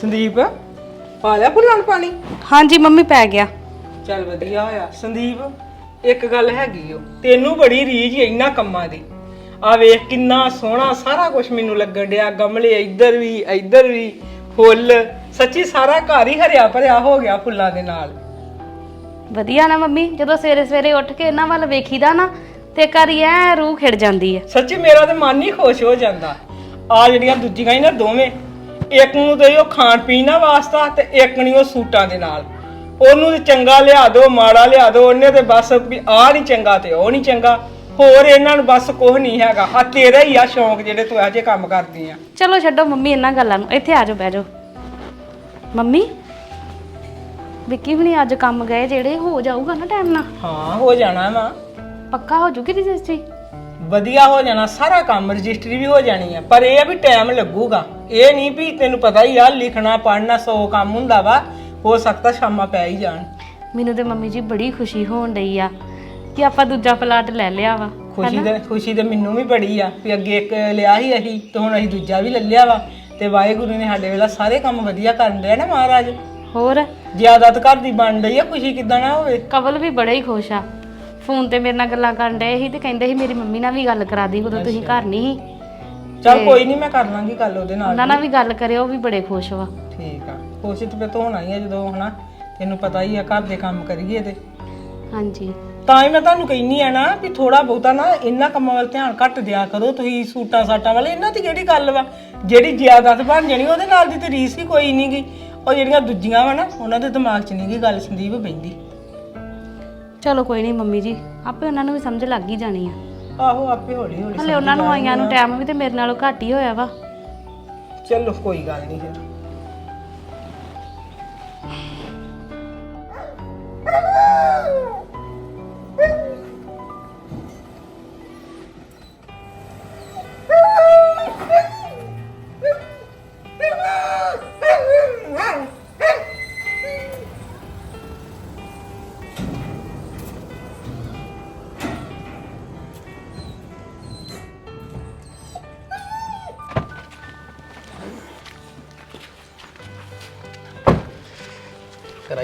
ਸੰਦੀਪ ਪਾ ਲਿਆ ਫੁੱਲਾਂ ਨੂੰ ਪਾਣੀ? ਹਾਂਜੀ ਮੰਮੀ ਪੈ ਗਿਆ। ਚੱਲ ਵਧੀਆ ਹੋਇਆ। ਸੰਦੀਪ ਇੱਕ ਗੱਲ ਹੈਗੀ ਓ ਤੈਨੂੰ ਬੜੀ ਰੀਝ ਈ ਇੰਨਾ ਕੰਮਾਂ ਦੀ। ਆ ਵੇਖ ਕਿੰਨਾ ਸੋਹਣਾ ਸਾਰਾ ਕੁਝ ਮੈਨੂੰ ਲੱਗਣ ਡਿਆ ਗਮਲੇ ਇੱਧਰ ਵੀ ਇੱਧਰ ਵੀ ਫੁੱਲ ਸੱਚੀ ਸਾਰਾ ਘਰ ਹੀ ਹਰਿਆ ਭਰਿਆ ਹੋ ਗਿਆ ਫੁੱਲਾਂ ਦੇ ਨਾਲ। ਵਧੀਆ ਨਾ ਮੰਮੀ ਜਦੋਂ ਸਵੇਰੇ ਸਵੇਰੇ ਉੱਠ ਕੇ ਇਹਨਾਂ ਵੱਲ ਵੇਖੀਦਾ ਨਾ ਤੇ ਘਰੀ ਐ ਰੂਹ ਖਿੜ ਜਾਂਦੀ ਹੈ ਸੱਚੀ ਮੇਰਾ ਤੇ ਮਨ ਹੀ ਖੁਸ਼ ਹੋ ਜਾਂਦਾ। ਆ ਜਿਹੜੀਆਂ ਦੂਜੀਆਂ ਹੀ ਨਾ ਦੋਵੇਂ ਇੱਕ ਨੂੰ ਤੇ ਉਹ ਖਾਣ ਪੀਣ ਦਾ ਵਾਸਤਾ ਤੇ ਇੱਕ ਨੂੰ ਉਹ ਸੂਟਾਂ ਦੇ ਨਾਲ। ਉਹਨੂੰ ਤੇ ਚੰਗਾ ਲਿਆ ਦਿਓ ਮਾੜਾ ਲਿਆ ਦਿਓ ਉਹਨੇ ਤੇ ਬਸ ਵੀ ਆਹ ਨਹੀਂ ਚੰਗਾ ਤੇ ਉਹ ਨਹੀਂ ਚੰਗਾ। ਹੋਰ ਇਹਨਾਂ ਨੂੰ ਬਸ ਕੁਝ ਨਹੀਂ ਹੈਗਾ। ਆ ਤੇਰਾ ਹੀ ਆ ਸ਼ੌਂਕ ਜਿਹੜੇ ਤੂੰ ਜਿਹੇ ਕੰਮ ਕਰਦੀ ਆ। ਚਲੋ ਛੱਡੋ ਮੰਮੀ ਇਹਨਾਂ ਗੱਲਾਂ ਨੂੰ। ਇੱਥੇ ਆ ਜਾਓ ਬਹਿ ਜਾਓ। ਮੰਮੀ ਵਿੱਕੀ ਹੁਣੀ ਅੱਜ ਕੰਮ ਗਏ ਜਿਹੜੇ ਹੋ ਜਾਊਗਾ ਨਾ ਟਾਈਮ ਨਾਲ? ਹਾਂ ਹੋ ਜਾਣਾ ਵਾ। ਪੱਕਾ ਹੋ ਜੂਗੀ ਰਜਿਸਟਰੀ? ਵਧੀਆ ਹੋ ਜਾਣਾ ਸਾਰਾ ਕੰਮ ਰਜਿਸਟਰੀ ਵੀ ਹੋ ਜਾਣੀ ਆ। ਪਰ ਇਹ ਆ ਵੀ ਟਾਈਮ ਲੱਗੂਗਾ। ਇਹ ਨਹੀਂ ਵੀ ਤੈਨੂੰ ਪਤਾ ਹੀ ਆ ਲਿਖਣਾ ਪੜ੍ਹਨਾ ਸੌ ਕੰਮ ਹੁੰਦਾ ਵਾ। ਹੋ ਸਕਦਾ ਸ਼ਾਮਾਂ ਪੈ ਹੀ ਜਾਣ। ਮੈਨੂੰ ਤੇ ਮੰਮੀ ਜੀ ਬੜੀ ਖੁਸ਼ੀ ਹੋਣ ਡਈ ਆ। ਕਿ ਆਪਾਂ ਦੂਜਾ ਪਲਾਟ ਲੈ ਲਿਆ ਵਾ ਖੁਸ਼ੀ ਦੇ ਖੁਸ਼ੀ ਤੇ ਮੈਨੂੰ ਵੀ ਬੜੀ ਆ ਵੀ ਅੱਗੇ ਇੱਕ ਲਿਆ ਸੀ ਅਸੀਂ ਤੇ ਹੁਣ ਅਸੀਂ ਦੂਜਾ ਵੀ ਲੈ ਲਿਆ ਵਾ। ਤੇ ਵਾਹਿਗੁਰੂ ਨੇ ਸਾਡੇ ਵੇਲਾ ਸਾਰੇ ਕੰਮ ਵਧੀਆ ਕਰਨ ਡਿਆ ਨਾ ਮਹਾਰਾਜ। ਹੋਰ? ਜ਼ਿਆਦਾਤ ਘਰ ਦੀ ਬਣ ਰਹੀ ਆ ਖੁਸ਼ੀ ਕਿਦਾਂ ਨਾ ਹੋਵੇ। ਕਵਲ ਵੀ ਬੜਾ ਹੀ ਖੁਸ਼ ਆ। ਫੋਨ ਤੇ ਮੇਰੇ ਨਾਲ ਗੱਲਾਂ ਕਰਨ ਡਏ ਸੀ ਤੇ ਕਹਿੰਦੇ ਸੀ ਮੇਰੀ ਮੰਮੀ ਨਾਲ ਵੀ ਗੱਲ ਕਰਾ ਦੀ ਉਦੋਂ ਤੁਸੀਂ ਘਰ ਨਹੀਂ ਸੀ। ਚਲ ਕੋਈ ਨਹੀਂ ਮੈਂ ਕਰ ਲਾਂਗੀ ਗੱਲ ਉਹਦੇ ਨਾਲ ਉਹਨਾਂ ਨਾਲ ਵੀ। ਗੱਲ ਕਰਿਓ ਉਹ ਵੀ ਬੜੇ ਖੁਸ਼ ਵਾ। ਠੀਕ ਆ। ਖੁਸ਼ੀ ਤੇ ਤੋਂ ਹੋਣਾ ਹੀ ਆ ਜਦੋਂ ਹਨਾ? ਤੈਨੂੰ ਪਤਾ ਹੀ ਆ ਘਰ ਦੇ ਕੰਮ ਕਰੀਏ ਤੇ। ਹਾਂਜੀ। ਤਾਂ ਹੀ ਮੈਂ ਤੁਹਾਨੂੰ ਕਹਿੰਨੀ ਆ ਨਾ ਵੀ ਥੋੜਾ ਬਹੁਤਾ ਨਾ ਇਹਨਾਂ ਕੰਮਾਂ ਵੱਲ ਧਿਆਨ ਘੱਟ ਦਿਆ ਕਰੋ। ਤੁਸੀਂ ਸੂਟਾਂ ਸਾਟਾਂ ਵਾਲੇ ਇਹਨਾਂ ਦੀ ਕਿਹੜੀ ਗੱਲ ਵਾ? ਜਿਹੜੀ ਜ਼ਿਆਦਤ ਬਣ ਜਾਣੀ ਉਹਦੇ ਨਾਲ ਦੀ ਤੇ ਰੀਸ ਹੀ ਕੋਈ ਨਹੀਂਗੀ ਉਹ ਜਿਹੜੀਆਂ ਦੂਜੀਆਂ ਵਾ ਨਾ ਉਹਨਾਂ ਦੇ ਦਿਮਾਗ 'ਚ ਨਹੀਂਗੀ ਗੱਲ ਸੰਦੀਪ ਪੈਂਦੀ। ਚਲੋ ਕੋਈ ਨਹੀਂ ਮੰਮੀ ਜੀ ਆਪੇ ਉਹਨਾਂ ਨੂੰ ਵੀ ਸਮਝ ਲੱਗ ਹੀ ਜਾਣੀ ਆ। ਆਹੋ ਆਪੇ ਹੌਲੀ ਹੌਲੀ ਹਲੇ ਉਹਨਾਂ ਨੂੰ ਆਈਆਂ ਨੂੰ ਟਾਈਮ ਵੀ ਤੇ ਮੇਰੇ ਨਾਲੋਂ ਘੱਟ ਹੀ ਹੋਇਆ ਵਾ। ਚਲੋ ਕੋਈ ਗੱਲ ਨਹੀਂ ਫਿਰ।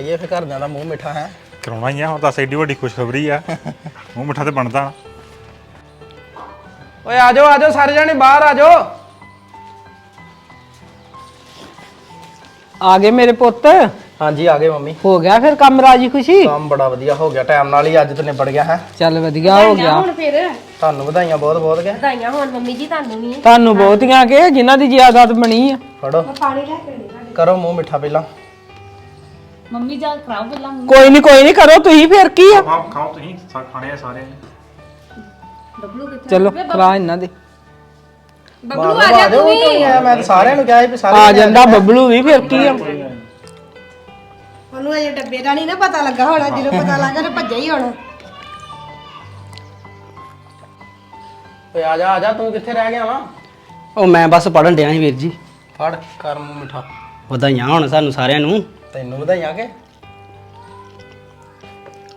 ਕਰਾਈਏ ਫਿਰ ਘਰਦਿਆਂ ਦਾ ਮੂੰਹ ਮਿੱਠਾ ਹੈ। ਕਰਾਉਣਾ ਹੀ ਆ ਹੁਣ ਤਾਂ ਐਡੀ ਵੱਡੀ ਖੁਸ਼ਖਬਰੀ ਆ। ਮੂੰਹ ਮਿੱਠਾ ਤੇ ਬਣਦਾ ਓਏ ਆ ਜਾਓ ਆ ਜਾਓ ਸਾਰੇ ਜਾਣੇ ਬਾਹਰ ਆ ਜਾਓ ਆ ਗਏ ਮੇਰੇ ਪੁੱਤ? ਹਾਂਜੀ ਆ ਗਏ ਮੰਮੀ। ਹੋ ਗਿਆ ਫਿਰ ਕੰਮ ਰਾਜੀ ਖੁਸ਼ੀ? ਕੰਮ ਬੜਾ ਵਧੀਆ ਹੋ ਗਿਆ ਟਾਈਮ ਨਾਲ ਹੀ ਅੱਜ ਤੇ ਨਿਬੜ ਗਿਆ ਹੈ। ਚੱਲ ਵਧੀਆ ਹੋ ਗਿਆ। ਹੁਣ ਫਿਰ। ਤੁਹਾਨੂੰ ਵਧਾਈਆਂ ਬਹੁਤ ਬਹੁਤ ਗਿਆ ਵਧਾਈਆਂ ਹੋਣ ਮੰਮੀ ਜੀ ਤੁਹਾਨੂੰ ਵੀ। ਤੁਹਾਨੂੰ ਬਹੁਤੀਆਂ ਕਿ ਜਿਨ੍ਹਾਂ ਦੀ ਜ਼ਿਆਦਤ ਬਣੀ ਆ। ਫੜੋ। ਕਰੋ ਮੂੰਹ ਮਿੱਠਾ ਪਹਿਲਾਂ। ਮੰਮੀ ਜਾ ਕਰਾਓ ਪਹਿਲਾਂ ਕੋਈ ਨਹੀਂ ਕੋਈ ਨਹੀਂ ਕਰੋ ਤੁਸੀਂ ਫਿਰ ਕੀ ਆ? ਖਾਓ ਖਾਓ ਤੁਸੀਂ ਸਾ ਖਾਣੇ ਆ ਸਾਰੇ ਚਲੋ ਕਰਾ ਇਹਨਾਂ ਦੇ। ਬੱਬਲੂ ਆ ਜਾ ਤੂੰ ਵੀ। ਮੈਂ ਤਾਂ ਸਾਰਿਆਂ ਨੂੰ ਕਿਹਾ ਸੀ ਵੀ ਸਾਰੇ ਆ ਜਾਂਦਾ ਬੱਬਲੂ ਵੀ ਫਿਰ ਕੀ ਆ? ਉਹਨੂੰ ਅਜੇ ਡੱਬੇ ਦਾ ਨਹੀਂ ਨਾ ਪਤਾ ਲੱਗਾ ਹੋਣਾ ਜਦੋਂ ਪਤਾ ਲੱਗਾ ਤਾਂ ਭੱਜਿਆ ਹੀ ਹੋਣਾ। ਓਏ ਆ ਜਾ ਆ ਜਾ ਤੂੰ ਕਿੱਥੇ ਰਹਿ ਗਿਆ ਵਾ? ਉਹ ਮੈਂ ਬਸ ਪੜਨ ਡਿਆ ਸੀ ਵੀਰ ਜੀ। ਫੜ ਕਰ ਮੂੰਹ ਮਿੱਠਾ। ਵਧਾਈਆਂ ਹੁਣ ਸਾਨੂੰ ਸਾਰਿਆਂ ਨੂੰ। ਤੈਨੂੰ ਵਧਾਈਆਂ ਕਿ?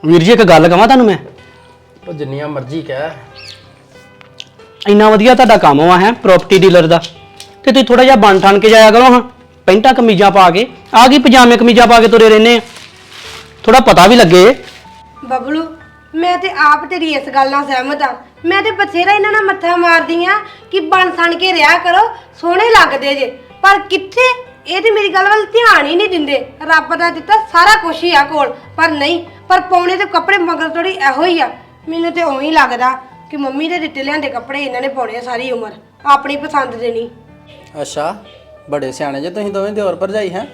ਵੀਰ ਜੀ ਇੱਕ ਗੱਲ ਕਹਾਂ ਤੁਹਾਨੂੰ ਮੈਂ? ਉਹ ਜਿੰਨੀਆਂ ਮਰਜ਼ੀ ਕਹਿ। ਇੰਨਾ ਵਧੀਆ ਤੁਹਾਡਾ ਕੰਮ ਆ ਹੈ ਪ੍ਰਾਪਰਟੀ ਡੀਲਰ ਦਾ। ਤੇ ਤੁਸੀਂ ਥੋੜਾ ਜਿਹਾ ਬਣ ਠਣ ਕੇ ਜਾਇਆ ਕਰੋ ਹਾਂ। ਪੈਂਟਾਂ ਕਮੀਜ਼ਾਂ ਪਾ ਕੇ। ਆ ਕੀ ਪਜਾਮੇ ਕਮੀਜ਼ਾਂ ਪਾ ਕੇ ਤੁਰੇ ਰਹਿੰਦੇ ਆ? ਥੋੜਾ ਪਤਾ ਵੀ ਲੱਗੇ। ਬਬਲੂ ਮੈਂ ਤੇ ਆਪ ਤੇਰੀ ਇਸ ਗੱਲ ਨਾਲ ਸਹਿਮਤ ਆ। ਮੈਂ ਤੇ ਬਥੇਰਾ ਇਹਨਾਂ ਨਾਲ ਮੱਥਾ ਮਾਰਦੀ ਆ ਕਿ ਬਣ ਸਣ ਕੇ ਰਿਹਾ ਕਰੋ ਸੋਹਣੇ ਲੱਗਦੇ ਜੇ। ਪਰ ਕਿੱਥੇ ਇਹ ਤੇ ਮੇਰੀ ਗੱਲ ਵੱਲ ਧਿਆਨ ਹੀ ਨਹੀਂ ਦਿੰਦੇ। ਰੱਬ ਦਾ ਦਿੱਤਾ ਸਾਰਾ ਕੁਝ ਹੀ ਆ ਕੋਲ। ਪਰ ਨਹੀਂ ਪਰ ਪਾਉਣੇ ਤੇ ਕੱਪੜੇ ਮਗਰ ਥੋੜੀ ਇਹੋ ਹੀ ਆ। ਮੈਨੂੰ ਤੇ ਉਵੇਂ ਹੀ ਲੱਗਦਾ ਕਿ ਮੰਮੀ ਦੇ ਦਿੱਤੇ ਲਿਆਂਦੇ ਕੱਪੜੇ ਇਹਨਾਂ ਨੇ ਪਾਉਣੇ ਆ ਸਾਰੀ ਉਮਰ। ਆਪਣੀ ਪਸੰਦ ਦੇ ਨਹੀਂ। ਅੱਛਾ ਬੜੇ ਸਿਆਣੇ ਜੇ ਤੁਸੀਂ ਦੋਵੇਂ ਦਿਓਰ ਭਰਜਾਈ ਹੈ?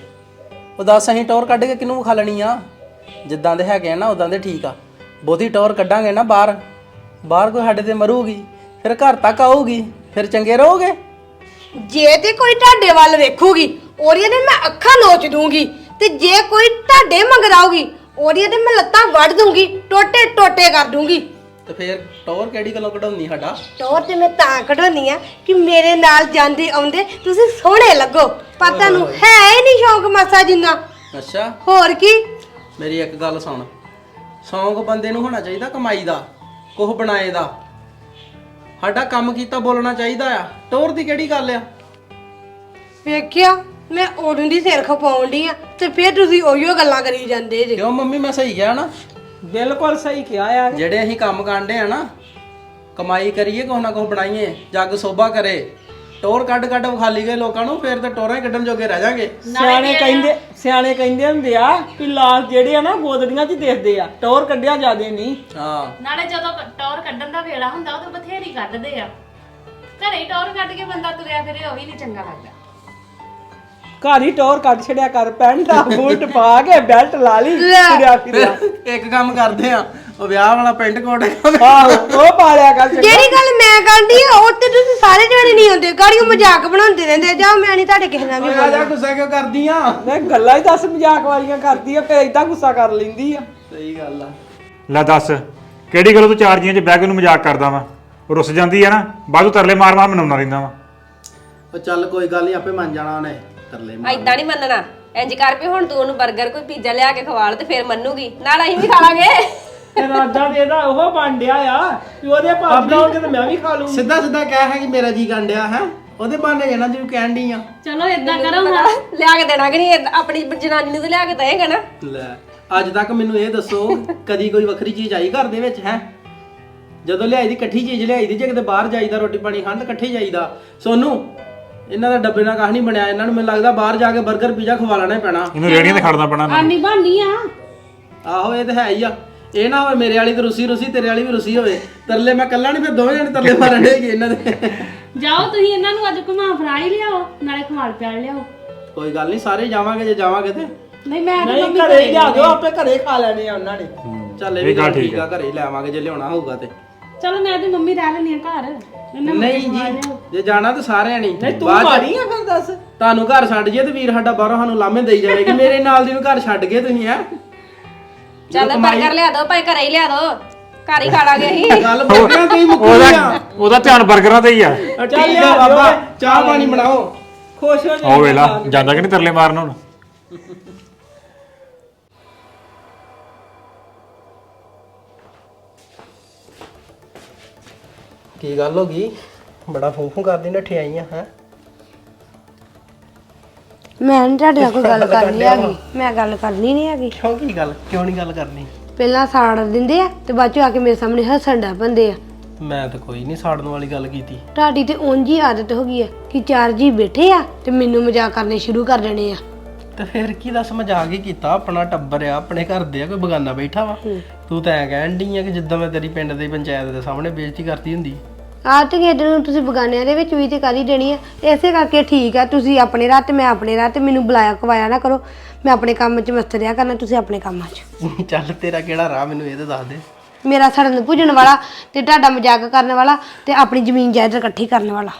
ਉਹ ਦੱਸ ਅਸੀਂ ਟੌਰ ਕੱਢ ਕੇ ਕਿਹਨੂੰ ਖਾ ਲੈਣੀ ਆ? ਜਿੱਦਾਂ ਦੇ ਹੈਗੇ ਆ ਨਾ ਉਦਾਂ ਦੇ ਠੀਕ ਆ। ਬਹੁਤੀ ਟੌਰ ਕੱਢਾਂਗੇ ਨਾ ਬਾਹਰ। ਬਾਹਰ ਕੋਈ ਸਾਡੇ ਤੇ ਮਰੂਗੀ ਫਿਰ ਘਰ ਤੱਕ ਆਊਗੀ ਫਿਰ ਚੰਗੇ ਰਹੋਗੇ? ਜੇ ਤੇ ਕੋਈ ਤੁਹਾਡੇ ਵੱਲ ਵੇਖੂਗੀ ਉਹਦੀਆਂ ਤੇ ਮੈਂ ਅੱਖਾਂ ਨੋਚ ਦੂੰਗੀ ਤੇ ਜੇ ਕੋਈ ਤੁਹਾਡੇ ਮੰਗਰਾਊਗੀ ਉਹਦੀਆਂ ਤੇ ਮੈਂ ਲੱਤਾਂ ਵੱਢ ਦੂੰਗੀ ਟੋਟੇ ਟੋਟੇ ਕਰ ਦੂੰਗੀ। ਤੇ ਫੇਰ ਟੌਰ ਕਿਹੜੀ ਗੱਲੋਂ ਕਢਾਉਣੀ ਸਾਡਾ? ਟੋਰ ਤੇ ਮੈਂ ਤਾਂ ਕਢਾਉਣੀ ਆ ਕਿ ਮੇਰੇ ਨਾਲ ਜਾਂਦੇ ਆਉਂਦੇ ਤੁਸੀਂ ਸੋਹਣੇ ਲੱਗੋ। ਪਰ ਤੁਹਾਨੂੰ ਹੈ ਹੀ ਨਹੀਂ ਸ਼ੌਂਕ ਮਾਸਾ ਜਿੰਨਾ ਅੱਛਾ। ਹੋਰ ਕੀ? ਮੇਰੀ ਇੱਕ ਗੱਲ ਸੁਣ। ਸ਼ੌਂਕ ਬੰਦੇ ਨੂੰ ਹੋਣਾ ਚਾਹੀਦਾ ਕਮਾਈ ਦਾ ਕੁਝ ਬਣਾਏ ਦਾ। ਸਾਡਾ ਕੰਮ ਕੀਤਾ ਬੋਲਣਾ ਚਾਹੀਦਾ ਆ। ਟੌਰ ਦੀ ਕਿਹੜੀ ਗੱਲ ਆ? ਵੇਖਿਆ ਮੈਂ ਉਦੋਂ ਦੀ ਸਿਰ ਖਪਾਉਣ ਡਈ ਆ ਤੇ ਫਿਰ ਤੁਸੀਂ ਉਹੀਓ ਗੱਲਾਂ ਕਰੀ ਜਾਂਦੇ ਜੇ। ਕਿਉਂ ਮੰਮੀ ਮੈਂ ਸਹੀ ਕਿਹਾ ਨਾ? ਬਿਲਕੁਲ ਸਹੀ ਕਿਹਾ ਆ। ਜਿਹੜੇ ਅਸੀਂ ਕੰਮ ਕਾਂਡੇ ਆ ਨਾ ਕਮਾਈ ਕਰੀਏ ਕੁਛ ਨਾ ਕੁਛ ਬਣਾਈਏ ਜੱਗ ਸੋਭਾ ਕਰੇ ਟੋਰ ਕੱਢ ਕੱਢ ਵਿਖਾਲੀ ਗਏ ਲੋਕਾਂ ਨੂੰ ਫੇਰ ਤੇ ਟੋਰਾਂ ਹੀ ਕੱਢਣ ਜੋਗੇ ਰਹਿ ਜਾਗੇ। ਸਿਆਣੇ ਕਹਿੰਦੇ ਸਿਆਣੇ ਕਹਿੰਦੇ ਹੁੰਦੇ ਆ ਕਿ ਲਾਲ ਜਿਹੜੇ ਆ ਨਾ ਗੋਦੜੀਆਂ 'ਚ ਦੇਖਦੇ ਆ ਟੌਰ ਕੱਢਿਆ ਜਾਦੇ ਨਹੀਂ। ਹਾਂ। ਨਾਲੇ ਜਦੋਂ ਟੌਰ ਕੱਢਣ ਦਾ ਵੇਲਾ ਹੁੰਦਾ ਉਹ ਤਾਂ ਬਥੇਰੀ ਕੱਢਦੇ ਆ। ਘਰੇ ਹੀ ਟੌਰ ਕੱਢ ਕੇ ਬੰਦਾ ਤੁਰਿਆ ਫਿਰੇ ਉਹ ਵੀ ਨਹੀਂ ਚੰਗਾ ਲੱਗਦਾ। ਘਰ ਹੀ ਟੌਰ ਕੱਢ ਛੜਿਆ ਕਰ ਪੈਂਟਾ ਬੂਟ ਪਾ ਕੇ ਬੈਲਟ ਲਾ ਲਈ ਤੁਰਿਆ ਫਿਰਿਆ ਇੱਕ ਕੰਮ ਕਰਦੇ ਆ ਉਹ ਵਿਆਹ ਵਾਲਾ ਪੈਂਟ ਕੋਟ ਆਹੋ ਉਹ ਪਾਲਿਆ ਕਰ ਚੰਗਾ। ਜਿਹੜੀ ਗੱਲ ਮੈਂ ਕਹਿੰਦੀ ਆ ਉਹ ਤੇ ਤੁਸੀਂ ਸਾਰੇ ਜਣੇ ਨਹੀਂ ਹੁੰਦੇ ਗਾੜੀਓ ਮਜ਼ਾਕ ਬਣਾਉਂਦੇ ਰਹਿੰਦੇ ਜਾਓ ਮੈਂ ਨਹੀਂ ਤੁਹਾਡੇ ਕਿਸੇ ਨਾਲ ਵੀ ਆ ਜਾ ਗੁੱਸਾ ਕਿਉਂ ਕਰਦੀ ਆ? ਨਹੀਂ ਗੱਲਾਂ ਹੀ ਦੱਸ ਮਜ਼ਾਕ ਵਾਲੀਆਂ ਕਰਦੀ ਆ ਫਿਰ ਇਦਾਂ ਗੁੱਸਾ ਕਰ ਲੈਂਦੀ ਆ। ਸਹੀ ਗੱਲ ਆ। ਲੈ ਦੱਸ ਕਿਹੜੀ ਗੱਲੋਂ ਤੂੰ ਚਾਰ ਜੀਆਂ 'ਚ ਬਹਿ ਕੇ ਉਹਨੂੰ ਮਜ਼ਾਕ ਕਰਦਾ ਵਾ? ਉਹ ਰੁੱਸ ਜਾਂਦੀ ਆ ਨਾ ਬਾਅਦੋਂ ਤਰਲੇ ਮਾਰ ਮਾਰ ਮਨਾਉਂਦਾ ਰਹਿੰਦਾ ਵਾ। ਉਹ ਚੱਲ ਕੋਈ ਗੱਲ ਨਹੀਂ ਆਪੇ ਮੰਨ ਜਾਣਾ ਉਹਨੇ। ਤਰਲੇ ਮਾਰ ਐਦਾਂ ਨਹੀਂ ਮੰਨਣਾ। ਇੰਜ ਕਰ ਵੀ ਹੁਣ ਤੂੰ ਉਹਨੂੰ 버ਗਰ ਕੋਈ ਪੀਜ਼ਾ ਲਿਆ ਕੇ ਖਵਾ ਲ ਤੇ ਫੇਰ ਮੰਨੂਗੀ। ਨਾਲ ਅਸੀਂ ਵੀ ਖਾ ਲਾਂਗੇ। ਤੇ ਇਹਦਾ ਉਹ ਬਣ ਡਿਆ ਆ ਕਿ ਉਹਦੇ ਭਾਬੀ ਲਾਉਣਗੇ ਤੇ ਮੈਂ ਵੀ ਖਾ ਲੂੰਗੀ। ਸਿੱਧਾ ਸਿੱਧਾ ਕਹਿ ਹੈ ਕਿ ਮੇਰਾ ਜੀ ਗੰਡਿਆ ਹੈ। ਉਹਦੇ ਬਾਨੇ ਜਣਾ ਜਿਹਨੂੰ ਕਹਿਣ ਡਈ ਆ। ਚਲੋ ਇਦਾਂ ਕਰੋ ਲਿਆ ਕੇ ਦੇਣਾ ਕਿ ਨਹੀਂ? ਏਦਾਂ ਆਪਣੀ ਜਨਾਨੀ ਨੂੰ ਤੇ ਲਿਆ ਕੇ ਦੇਏਗਾ ਨਾ। ਲੈ ਅੱਜ ਤੱਕ ਮੈਨੂੰ ਇਹ ਦੱਸੋ ਕਦੀ ਕੋਈ ਵੱਖਰੀ ਚੀਜ਼ ਆਈ ਘਰ ਦੇ ਵਿੱਚ ਹੈ? ਜਦੋਂ ਲਿਆਈ ਦੀ ਇਕੱਠੀ ਚੀਜ਼ ਲਿਆਈ ਦੀ ਜੇ ਕਿਤੇ ਬਾਹਰ ਜਾਈਦਾ ਰੋਟੀ ਪਾਣੀ ਖਾਣ ਤਾਂ ਇਕੱਠੇ ਜਾਈਦਾ। ਸੋਨੂੰ ਇਹਨਾਂ ਦਾ ਡੱਬੇ ਨਾਲ ਕਾਹ ਨਹੀਂ ਬਣਿਆ ਇਹਨਾਂ ਨੂੰ ਮੈਨੂੰ ਲੱਗਦਾ ਬਾਹਰ ਜਾ ਕੇ 버ਗਰ ਪੀਜ਼ਾ ਖਵਾ ਲੈਣਾ ਹੀ ਪੈਣਾ। ਇਹਨੂੰ ਰੇੜੀਆਂ ਤੇ ਖੜਨਾ ਪੈਣਾ ਆਨੀ ਬਾਨੀ ਆ। ਆਹੋ ਇਹ ਤਾਂ ਹੈ ਹੀ ਆ। ਇਹ ਨਾ ਹੋਵੇ ਮੇਰੇ ਵਾਲੀ ਤੇ ਰੁੱਸੀ ਰੁੱਸੀ ਤੇਰੇ ਵਾਲੀ ਵੀ ਰੁੱਸੀ ਹੋਵੇ। ਤਰਲੇ ਮੈਂ ਕੱਲਾ ਨਹੀਂ ਫਿਰ ਦੋਵੇਂ ਜਣੇ ਤਰਲੇ ਮਾਰਨ ਡੇਗੇ ਇਹਨਾਂ ਦੇ। ਜਾਓ ਤੁਸੀਂ ਇਹਨਾਂ ਨੂੰ ਅੱਜ ਘੁਮਾ ਫਰਾ ਹੀ ਲਿਆਓ ਨਾਲੇ ਖਵਾਲ ਪਿਆਲ ਲਿਆਓ। ਕੋਈ ਗੱਲ ਨਹੀਂ ਸਾਰੇ ਜਾਵਾਂਗੇ ਜੇ ਜਾਵਾਂਗੇ ਤੇ। ਨਹੀਂ ਮੈਂ ਨਹੀਂ ਘਰੇ ਹੀ ਲਿਆ ਦਿਓ ਆਪੇ ਘਰੇ ਖਾ ਲੈਣੇ ਆ ਉਹਨਾਂ ਨੇ। ਚੱਲ ਇਹ ਵੀ ਗੱਲ ਠੀਕ ਆ। ਘਰੇ ਹੀ ਲੈਵਾਂਗੇ ਜੇ ਲਿਆਉਣਾ ਹੋਊਗਾ ਤੇ। ਚਲੋ ਮੈਂ ਤੇ ਮੰਮੀ ਰਹਿ ਲੈਣੀ ਆ ਘਰ। ਇਹਨਾਂ ਨੂੰ ਨਹੀਂ ਜੀ ਜੇ ਜਾਣਾ ਤਾਂ ਸਾਰਿਆਂ ਨੇ। ਨਹੀਂ ਤੂੰ ਬਾਅਦ ਚ- ਮਾਰੀ ਆ ਫਿਰ ਦੱਸ। ਤੁਹਾਨੂੰ ਘਰ ਛੱਡ ਜੇ ਤੇ ਵੀਰ ਸਾਡਾ ਬਾਹਰੋਂ ਸਾਨੂੰ ਲਾਮੇ ਦੇਈ ਜਾਵੇਗੀ। ਮੇਰੇ ਨਾਲ ਦੀ ਨੂੰ ਘਰ ਛੱਡ ਗਏ ਤੁਸੀਂ ਹੈ। ਚੱਲ 버ਗਰ ਲਿਆ ਦੋ ਭਾਈ ਘਰੇ ਹੀ ਲਿਆ ਦੋ। ਘਰ ਹੀ ਖਾ ਲਾਂਗੇ ਅਸੀਂ। ਗੱਲ ਬੋਲਿਆ ਤੁਸੀਂ ਮੁੱਕੂਗੀ ਉਹਦਾ ਉਹਦਾ ਧਿਆਨ 버ਗਰਾਂ ਤੇ ਹੀ ਆ। ਠੀਕ ਆ ਬਾਬਾ ਚਾਹ ਪਾਣੀ ਬਣਾਓ। ਖੁਸ਼ ਹੋ ਜਾ ਉਹ ਵੇਲਾ ਜਾਂਦਾ ਕਿ ਨਹੀਂ ਤਰਲੇ ਮਾਰਨ ਹੁਣ? ਕੀ ਗੱਲ ਹੋ ਗਈ? ਬੜਾ ਫੂੰ ਫੂੰ ਕਰਦੀ ਨੱਠੀ ਆਈਆਂ ਹੈ? ਮੈਂ ਨੀ ਤੁਹਾਡੇ ਨਾਲ ਕੋਈ ਗੱਲ ਕਰਨੀ ਹੈਗੀ। ਮੈਂ ਗੱਲ ਕਰਨੀ ਨਹੀਂ ਹੈਗੀ। ਕਿਉਂ ਕੀ ਗੱਲ? ਕਿਉਂ ਨਹੀਂ ਗੱਲ ਕਰਨੀ? ਪਹਿਲਾਂ ਸਾੜ ਦਿੰਦੇ ਆ ਤੇ ਬਾਅਦ ਚ ਆ ਕੇ ਮੇਰੇ ਸਾਹਮਣੇ ਹੱਸਣ ਡਾ ਪੈਂਦੇ ਆ। ਮੈਂ ਤਾਂ ਕੋਈ ਨਹੀਂ ਸਾੜਨ ਵਾਲੀ ਗੱਲ ਕੀਤੀ। ਤੁਹਾਡੀ ਤੇ ਉਂਝ ਹੀ ਆਦਤ ਹੋ ਗਈ ਹੈ ਕਿ ਚਾਰ ਜੀ ਬੈਠੇ ਆ ਤੇ ਮੈਨੂੰ ਮਜ਼ਾਕ ਕਰਨੇ ਸ਼ੁਰੂ ਕਰ ਦੇਣੇ ਆ। ਤੇ ਫਿਰ ਕੀ ਦੱਸ ਮਜ਼ਾਕ ਹੀ ਕੀਤਾ ਆਪਣਾ ਟੱਬਰ ਆ ਆਪਣੇ ਘਰ ਦੇ ਆ ਕੋਈ ਬਗਾਨਾ ਬੈਠਾ ਵਾ। ਤੂੰ ਤਾਂ ਐ ਕਹਿਣ ਡਈ ਆ ਕਿ ਜਿੱਦਾਂ ਮੈਂ ਤੇਰੀ ਪਿੰਡ ਦੇ ਪੰਚਾਇਤ ਦੇ ਸਾਹਮਣੇ ਬੇਇੱਜ਼ਤੀ ਕਰਤੀ ਹੁੰਦੀ। ਆਹ ਤੇ ਗੇਡ ਨੂੰ ਤੁਸੀਂ ਬਗਾਨਿਆਂ ਦੇ ਵਿੱਚ ਵੀ ਤੇ ਕਰ ਹੀ ਦੇਣੀ ਆ ਇਸੇ ਕਰਕੇ ਠੀਕ ਆ ਤੁਸੀਂ ਆਪਣੇ ਰਾਹ ਤੇ ਮੈਂ ਆਪਣੇ ਰਾਹ ਤੇ ਮੈਨੂੰ ਬੁਲਾਇਆ ਕਵਾਇਆ ਨਾ ਕਰੋ। ਮੈਂ ਆਪਣੇ ਕੰਮ 'ਚ ਮਸਤ ਰਿਹਾ ਕਰਨਾ ਤੁਸੀਂ ਆਪਣੇ ਕੰਮਾਂ 'ਚ। ਚੱਲ ਤੇਰਾ ਕਿਹੜਾ ਰਾਹ ਮੈਨੂੰ ਇਹ ਤਾਂ ਦੱਸ ਦੇ। ਮੇਰਾ ਸੜਨ ਭੁਜਣ ਵਾਲਾ ਤੇ ਤੁਹਾਡਾ ਮਜ਼ਾਕ ਕਰਨ ਵਾਲਾ ਤੇ ਆਪਣੀ ਜ਼ਮੀਨ ਜਾਇਦਾਦ ਇਕੱਠੀ ਕਰਨ ਵਾਲਾ।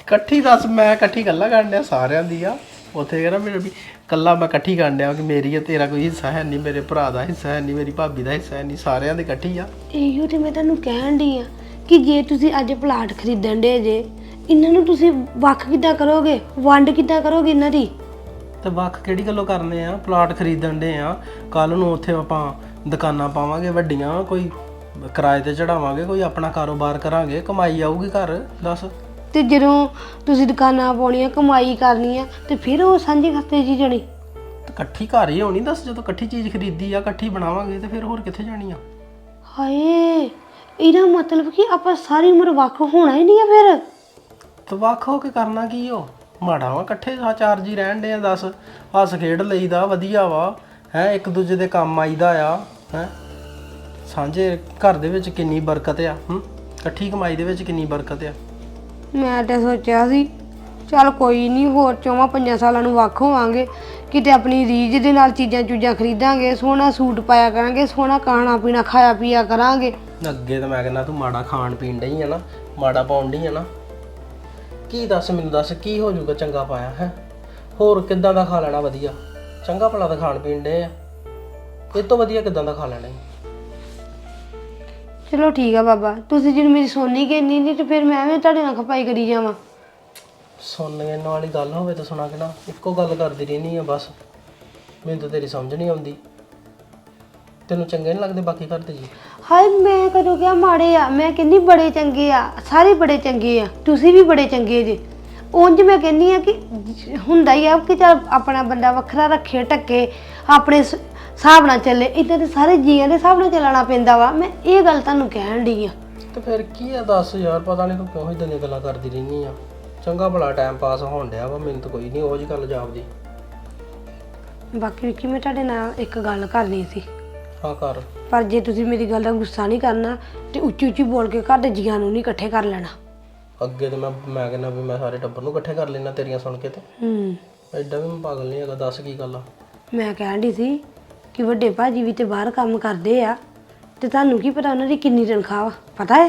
ਇਕੱਠੀ ਦੱਸ ਮੈਂ ਇਕੱਠੀ ਗੱਲਾਂ ਕਰਨ ਡਿਆ ਸਾਰਿਆਂ ਦੀ ਆ। ਉੱਥੇ ਕਹਿੰਦਾ ਮੇਰੇ ਵੀ ਕੱਲਾ ਮੈਂ ਇਕੱਠੀ ਕਰਨ ਡਿਆ ਕਿ ਮੇਰੀ ਆ ਤੇਰਾ ਕੋਈ ਹਿੱਸਾ ਹੈ ਨਹੀਂ ਮੇਰੇ ਭਰਾ ਦਾ ਹਿੱਸਾ ਹੈ ਨਹੀਂ ਮੇਰੀ ਭਾਬੀ ਦਾ ਹਿੱਸਾ ਹੈ ਨਹੀਂ ਸਾਰਿਆਂ ਦੇ ਇਕੱਠੀ ਆ। ਇਹੋ ਤੇ ਮੈਂ ਤੁਹਾਨੂੰ ਕਹਿਣ ਦੀ ਆ ਕਿ ਜੇ ਤੁਸੀਂ ਅੱਜ ਪਲਾਟ ਖਰੀਦਣ ਦੇ ਜੇ ਇਹਨਾਂ ਨੂੰ ਤੁਸੀਂ ਵੱਖ ਕਿੱਦਾਂ ਕਰੋਗੇ? ਵੰਡ ਕਿੱਦਾਂ ਕਰੋਗੇ ਇਹਨਾਂ ਦੀ? ਤੇ ਵੱਖ ਕਿਹੜੀ ਗੱਲੋਂ ਕਰਨੇ ਆ? ਪਲਾਟ ਖਰੀਦਣ ਦੇ ਆ। ਕੱਲ ਨੂੰ ਉੱਥੇ ਆਪਾਂ ਦੁਕਾਨਾਂ ਪਾਵਾਂਗੇ ਵੱਡੀਆਂ ਕੋਈ ਕਿਰਾਏ ਤੇ ਚੜਾਵਾਂਗੇ ਕੋਈ ਆਪਣਾ ਕਾਰੋਬਾਰ ਕਰਾਂਗੇ। ਕਮਾਈ ਆਊਗੀ ਘਰ ਦੱਸ। ਤੇ ਜਦੋਂ ਤੁਸੀਂ ਦੁਕਾਨਾਂ ਪਾਉਣੀਆਂ ਕਮਾਈ ਕਰਨੀ ਆ ਤੇ ਫਿਰ ਉਹ ਸਾਂਝੇ ਖਾਤੇ 'ਚ ਹੀ ਜਾਣੀ। ਤੇ ਇਕੱਠੀ ਘਰ ਹੀ ਹੋਣੀ ਦੱਸ ਜਦੋਂ ਇਕੱਠੀ ਚੀਜ਼ ਖਰੀਦੀ ਆ ਇਕੱਠੀ ਬਣਾਵਾਂਗੇ ਤੇ ਫਿਰ ਹੋਰ ਕਿੱਥੇ ਜਾਣੀ ਆ? ਹਾਏ ਇਹਦਾ ਮਤਲਬ ਕਿ ਆਪਾਂ ਸਾਰੀ ਉਮਰ ਵੱਖ ਹੋਣਾ ਹੀ ਨਹੀਂ ਆ ਫਿਰ। ਤੇ ਵੱਖ ਹੋ ਕੇ ਕਰਨਾ ਕੀ ਹੋ ਮਾੜਾ ਵਾ ਇਕੱਠੇ ਸਾ ਚਾਰ ਜੀ ਰਹਿਣ ਦੇ ਆ ਦੱਸ। ਹੱਸ ਖੇਡ ਲਈਦਾ ਵਧੀਆ ਵਾ। ਹੈ ਇੱਕ ਦੂਜੇ ਦੇ ਕੰਮ ਆਈਦਾ ਆ ਹੈ। ਸਾਂਝੇ ਘਰ ਦੇ ਵਿੱਚ ਕਿੰਨੀ ਬਰਕਤ ਆ ਹੂੰ? ਇਕੱਠੀ ਕਮਾਈ ਦੇ ਵਿੱਚ ਕਿੰਨੀ ਬਰਕਤ ਆ। ਮੈਂ ਤਾਂ ਸੋਚਿਆ ਸੀ, ਚੱਲ ਕੋਈ ਨਹੀਂ ਹੋਰ ਚੌਵਾਂ ਪੰਜਾਂ ਸਾਲਾਂ ਨੂੰ ਵੱਖ ਹੋਵਾਂਗੇ। ਕਿਤੇ ਆਪਣੀ ਰੀਝ ਦੇ ਨਾਲ ਚੀਜ਼ਾਂ ਚੂਜ਼ਾਂ ਖਰੀਦਾਂਗੇ, ਸੋਹਣਾ ਸੂਟ ਪਾਇਆ ਕਰਾਂਗੇ, ਸੋਹਣਾ ਖਾਣਾ ਪੀਣਾ, ਖਾਇਆ ਪੀਆ ਕਰਾਂਗੇ। ਅੱਗੇ ਤਾਂ ਮੈਂ ਕਹਿੰਦਾ ਤੂੰ ਮਾੜਾ ਖਾਣ ਪੀਣ ਡਈ ਆ ਨਾ, ਮਾੜਾ ਪਾਉਣ ਡਈ ਆ ਨਾ। ਕੀ ਦੱਸ ਮੈਨੂੰ ਦੱਸ, ਕੀ ਹੋ ਜਾਊਗਾ ਚੰਗਾ ਪਾਇਆ, ਹੈ? ਹੋਰ ਕਿੱਦਾਂ ਦਾ ਖਾ ਲੈਣਾ ਵਧੀਆ? ਚੰਗਾ ਭਲਾ ਦਾ ਖਾਣ ਪੀਣ ਡੇ ਆ। ਇਹ ਤੋਂ ਵਧੀਆ ਕਿੱਦਾਂ ਦਾ ਖਾ ਲੈਣਾ ਈ? ਚਲੋ ਠੀਕ ਆ ਬਾਬਾ ਤੁਸੀਂ ਜਿਹਨੂੰ ਮੇਰੀ ਸੋਨੀ ਕਹਿੰਦੀ ਨਹੀਂ ਤੇ ਫਿਰ ਮੈਂ ਵੀ ਤੁਹਾਡੇ ਨਾਲ ਖਪਾਈ ਕਰੀ ਜਾਵਾਂ। ਸੁਣਨ ਵਾਲੀ ਗੱਲ ਹੋਵੇ ਤਾਂ ਸੁਣਾ ਕੇ ਨਾ ਇੱਕੋ ਗੱਲ ਕਰਦੀ ਰਹਿੰਦੀ ਆ ਬਸ। ਮੈਨੂੰ ਤਾਂ ਤੇਰੀ ਸਮਝ ਨਹੀਂ ਆਉਂਦੀ। ਤੈਨੂੰ ਚੰਗੇ ਨਹੀਂ ਲੱਗਦੇ ਬਾਕੀ ਘਰ ਦੇ ਜੀ? ਹਾਏ ਮੈਂ ਕਦੋਂ ਕਿਹਾ ਮਾੜੇ ਆ? ਮੈਂ ਕਹਿੰਦੀ ਬੜੇ ਚੰਗੇ ਆ ਸਾਰੇ ਬੜੇ ਚੰਗੇ ਆ ਤੁਸੀਂ ਵੀ ਬੜੇ ਚੰਗੇ ਜੇ। ਉਂਝ ਮੈਂ ਕਹਿੰਦੀ ਆ ਕਿ ਹੁੰਦਾ ਹੀ ਆ ਕਿ ਚਲ ਆਪਣਾ ਬੰਦਾ ਵੱਖਰਾ ਰੱਖੇ ਟੱਕੇ ਆਪਣੇ ਸ- ਹਿਸਾਬ ਨਾਲ ਚੱਲੇ ਇਦਾਂ ਤੇ ਸਾਰੇ ਜੀਆਂ ਦੇ ਹਿਸਾਬ ਨਾਲ ਚੱਲਣਾ ਪੈਂਦਾ ਵਾ। ਮੈਂ ਇਹ ਗੱਲ ਤੁਹਾਨੂੰ ਕਹਿਣ ਡਈ ਆ। ਤੇ ਫਿਰ ਕੀ ਆ ਦੱਸ ਯਾਰ ਪਤਾ ਨਹੀਂ ਤੂੰ ਕਿਉਂ ਇਦਾਂ ਦੀਆਂ ਗੱਲਾਂ ਕਰਦੀ ਰਹਿੰਦੀ ਆ। ਚੰਗਾ ਭਲਾ ਟਾਈਮ ਪਾਸ ਹੋਣ ਡਿਆ ਵਾ ਮੈਨੂੰ ਤਾਂ ਕੋਈ ਨਹੀਂ ਉਹ ਜੀ ਗੱਲ ਜਾਪਦੀ। ਬਾਕੀ ਵਿੱਕੀ ਮੈਂ ਤੁਹਾਡੇ ਨਾਲ ਇੱਕ ਗੱਲ ਕਰਨੀ ਸੀ। ਹਾਂ ਕਰ। ਪਰ ਜੇ ਤੁਸੀਂ ਮੇਰੀ ਗੱਲ ਦਾ ਗੁੱਸਾ ਨਹੀਂ ਕਰਨਾ ਤੇ ਉੱਚੀ ਉੱਚੀ ਬੋਲ ਕੇ ਘਰ ਦੇ ਜੀਆਂ ਨੂੰ ਨਹੀਂ ਇਕੱਠੇ ਕਰ ਲੈਣਾ। ਅੱਗੇ ਤੇ ਮੈਂ ਮੈਂ ਕਹਿੰਦਾ ਵੀ ਮੈਂ ਸਾਰੇ ਟੱਬਰ ਨੂੰ ਇਕੱਠੇ ਕਰ ਲੈਣਾ ਤੇਰੀਆਂ ਸੁਣ ਕੇ ਤੇ। ਹੂੰ। ਐਡਾ ਵੀ ਮੈਂ ਪਾਗਲ ਨਹੀਂ ਹੈਗਾ ਦੱਸ ਕੀ ਗੱਲ ਆ। ਮੈਂ ਕਹਿਣ ਡਈ ਸੀ ਕਿ ਵੱਡੇ ਭਾਜੀ ਵੀ ਤੇ ਬਾਹਰ ਕੰਮ ਕਰਦੇ ਆ। ਤੇ ਤੁਹਾਨੂੰ ਕੀ ਪਤਾ ਉਹਨਾਂ ਦੀ ਕਿੰਨੀ ਤਨਖਾਹ ਵਾ? ਪਤਾ ਹੈ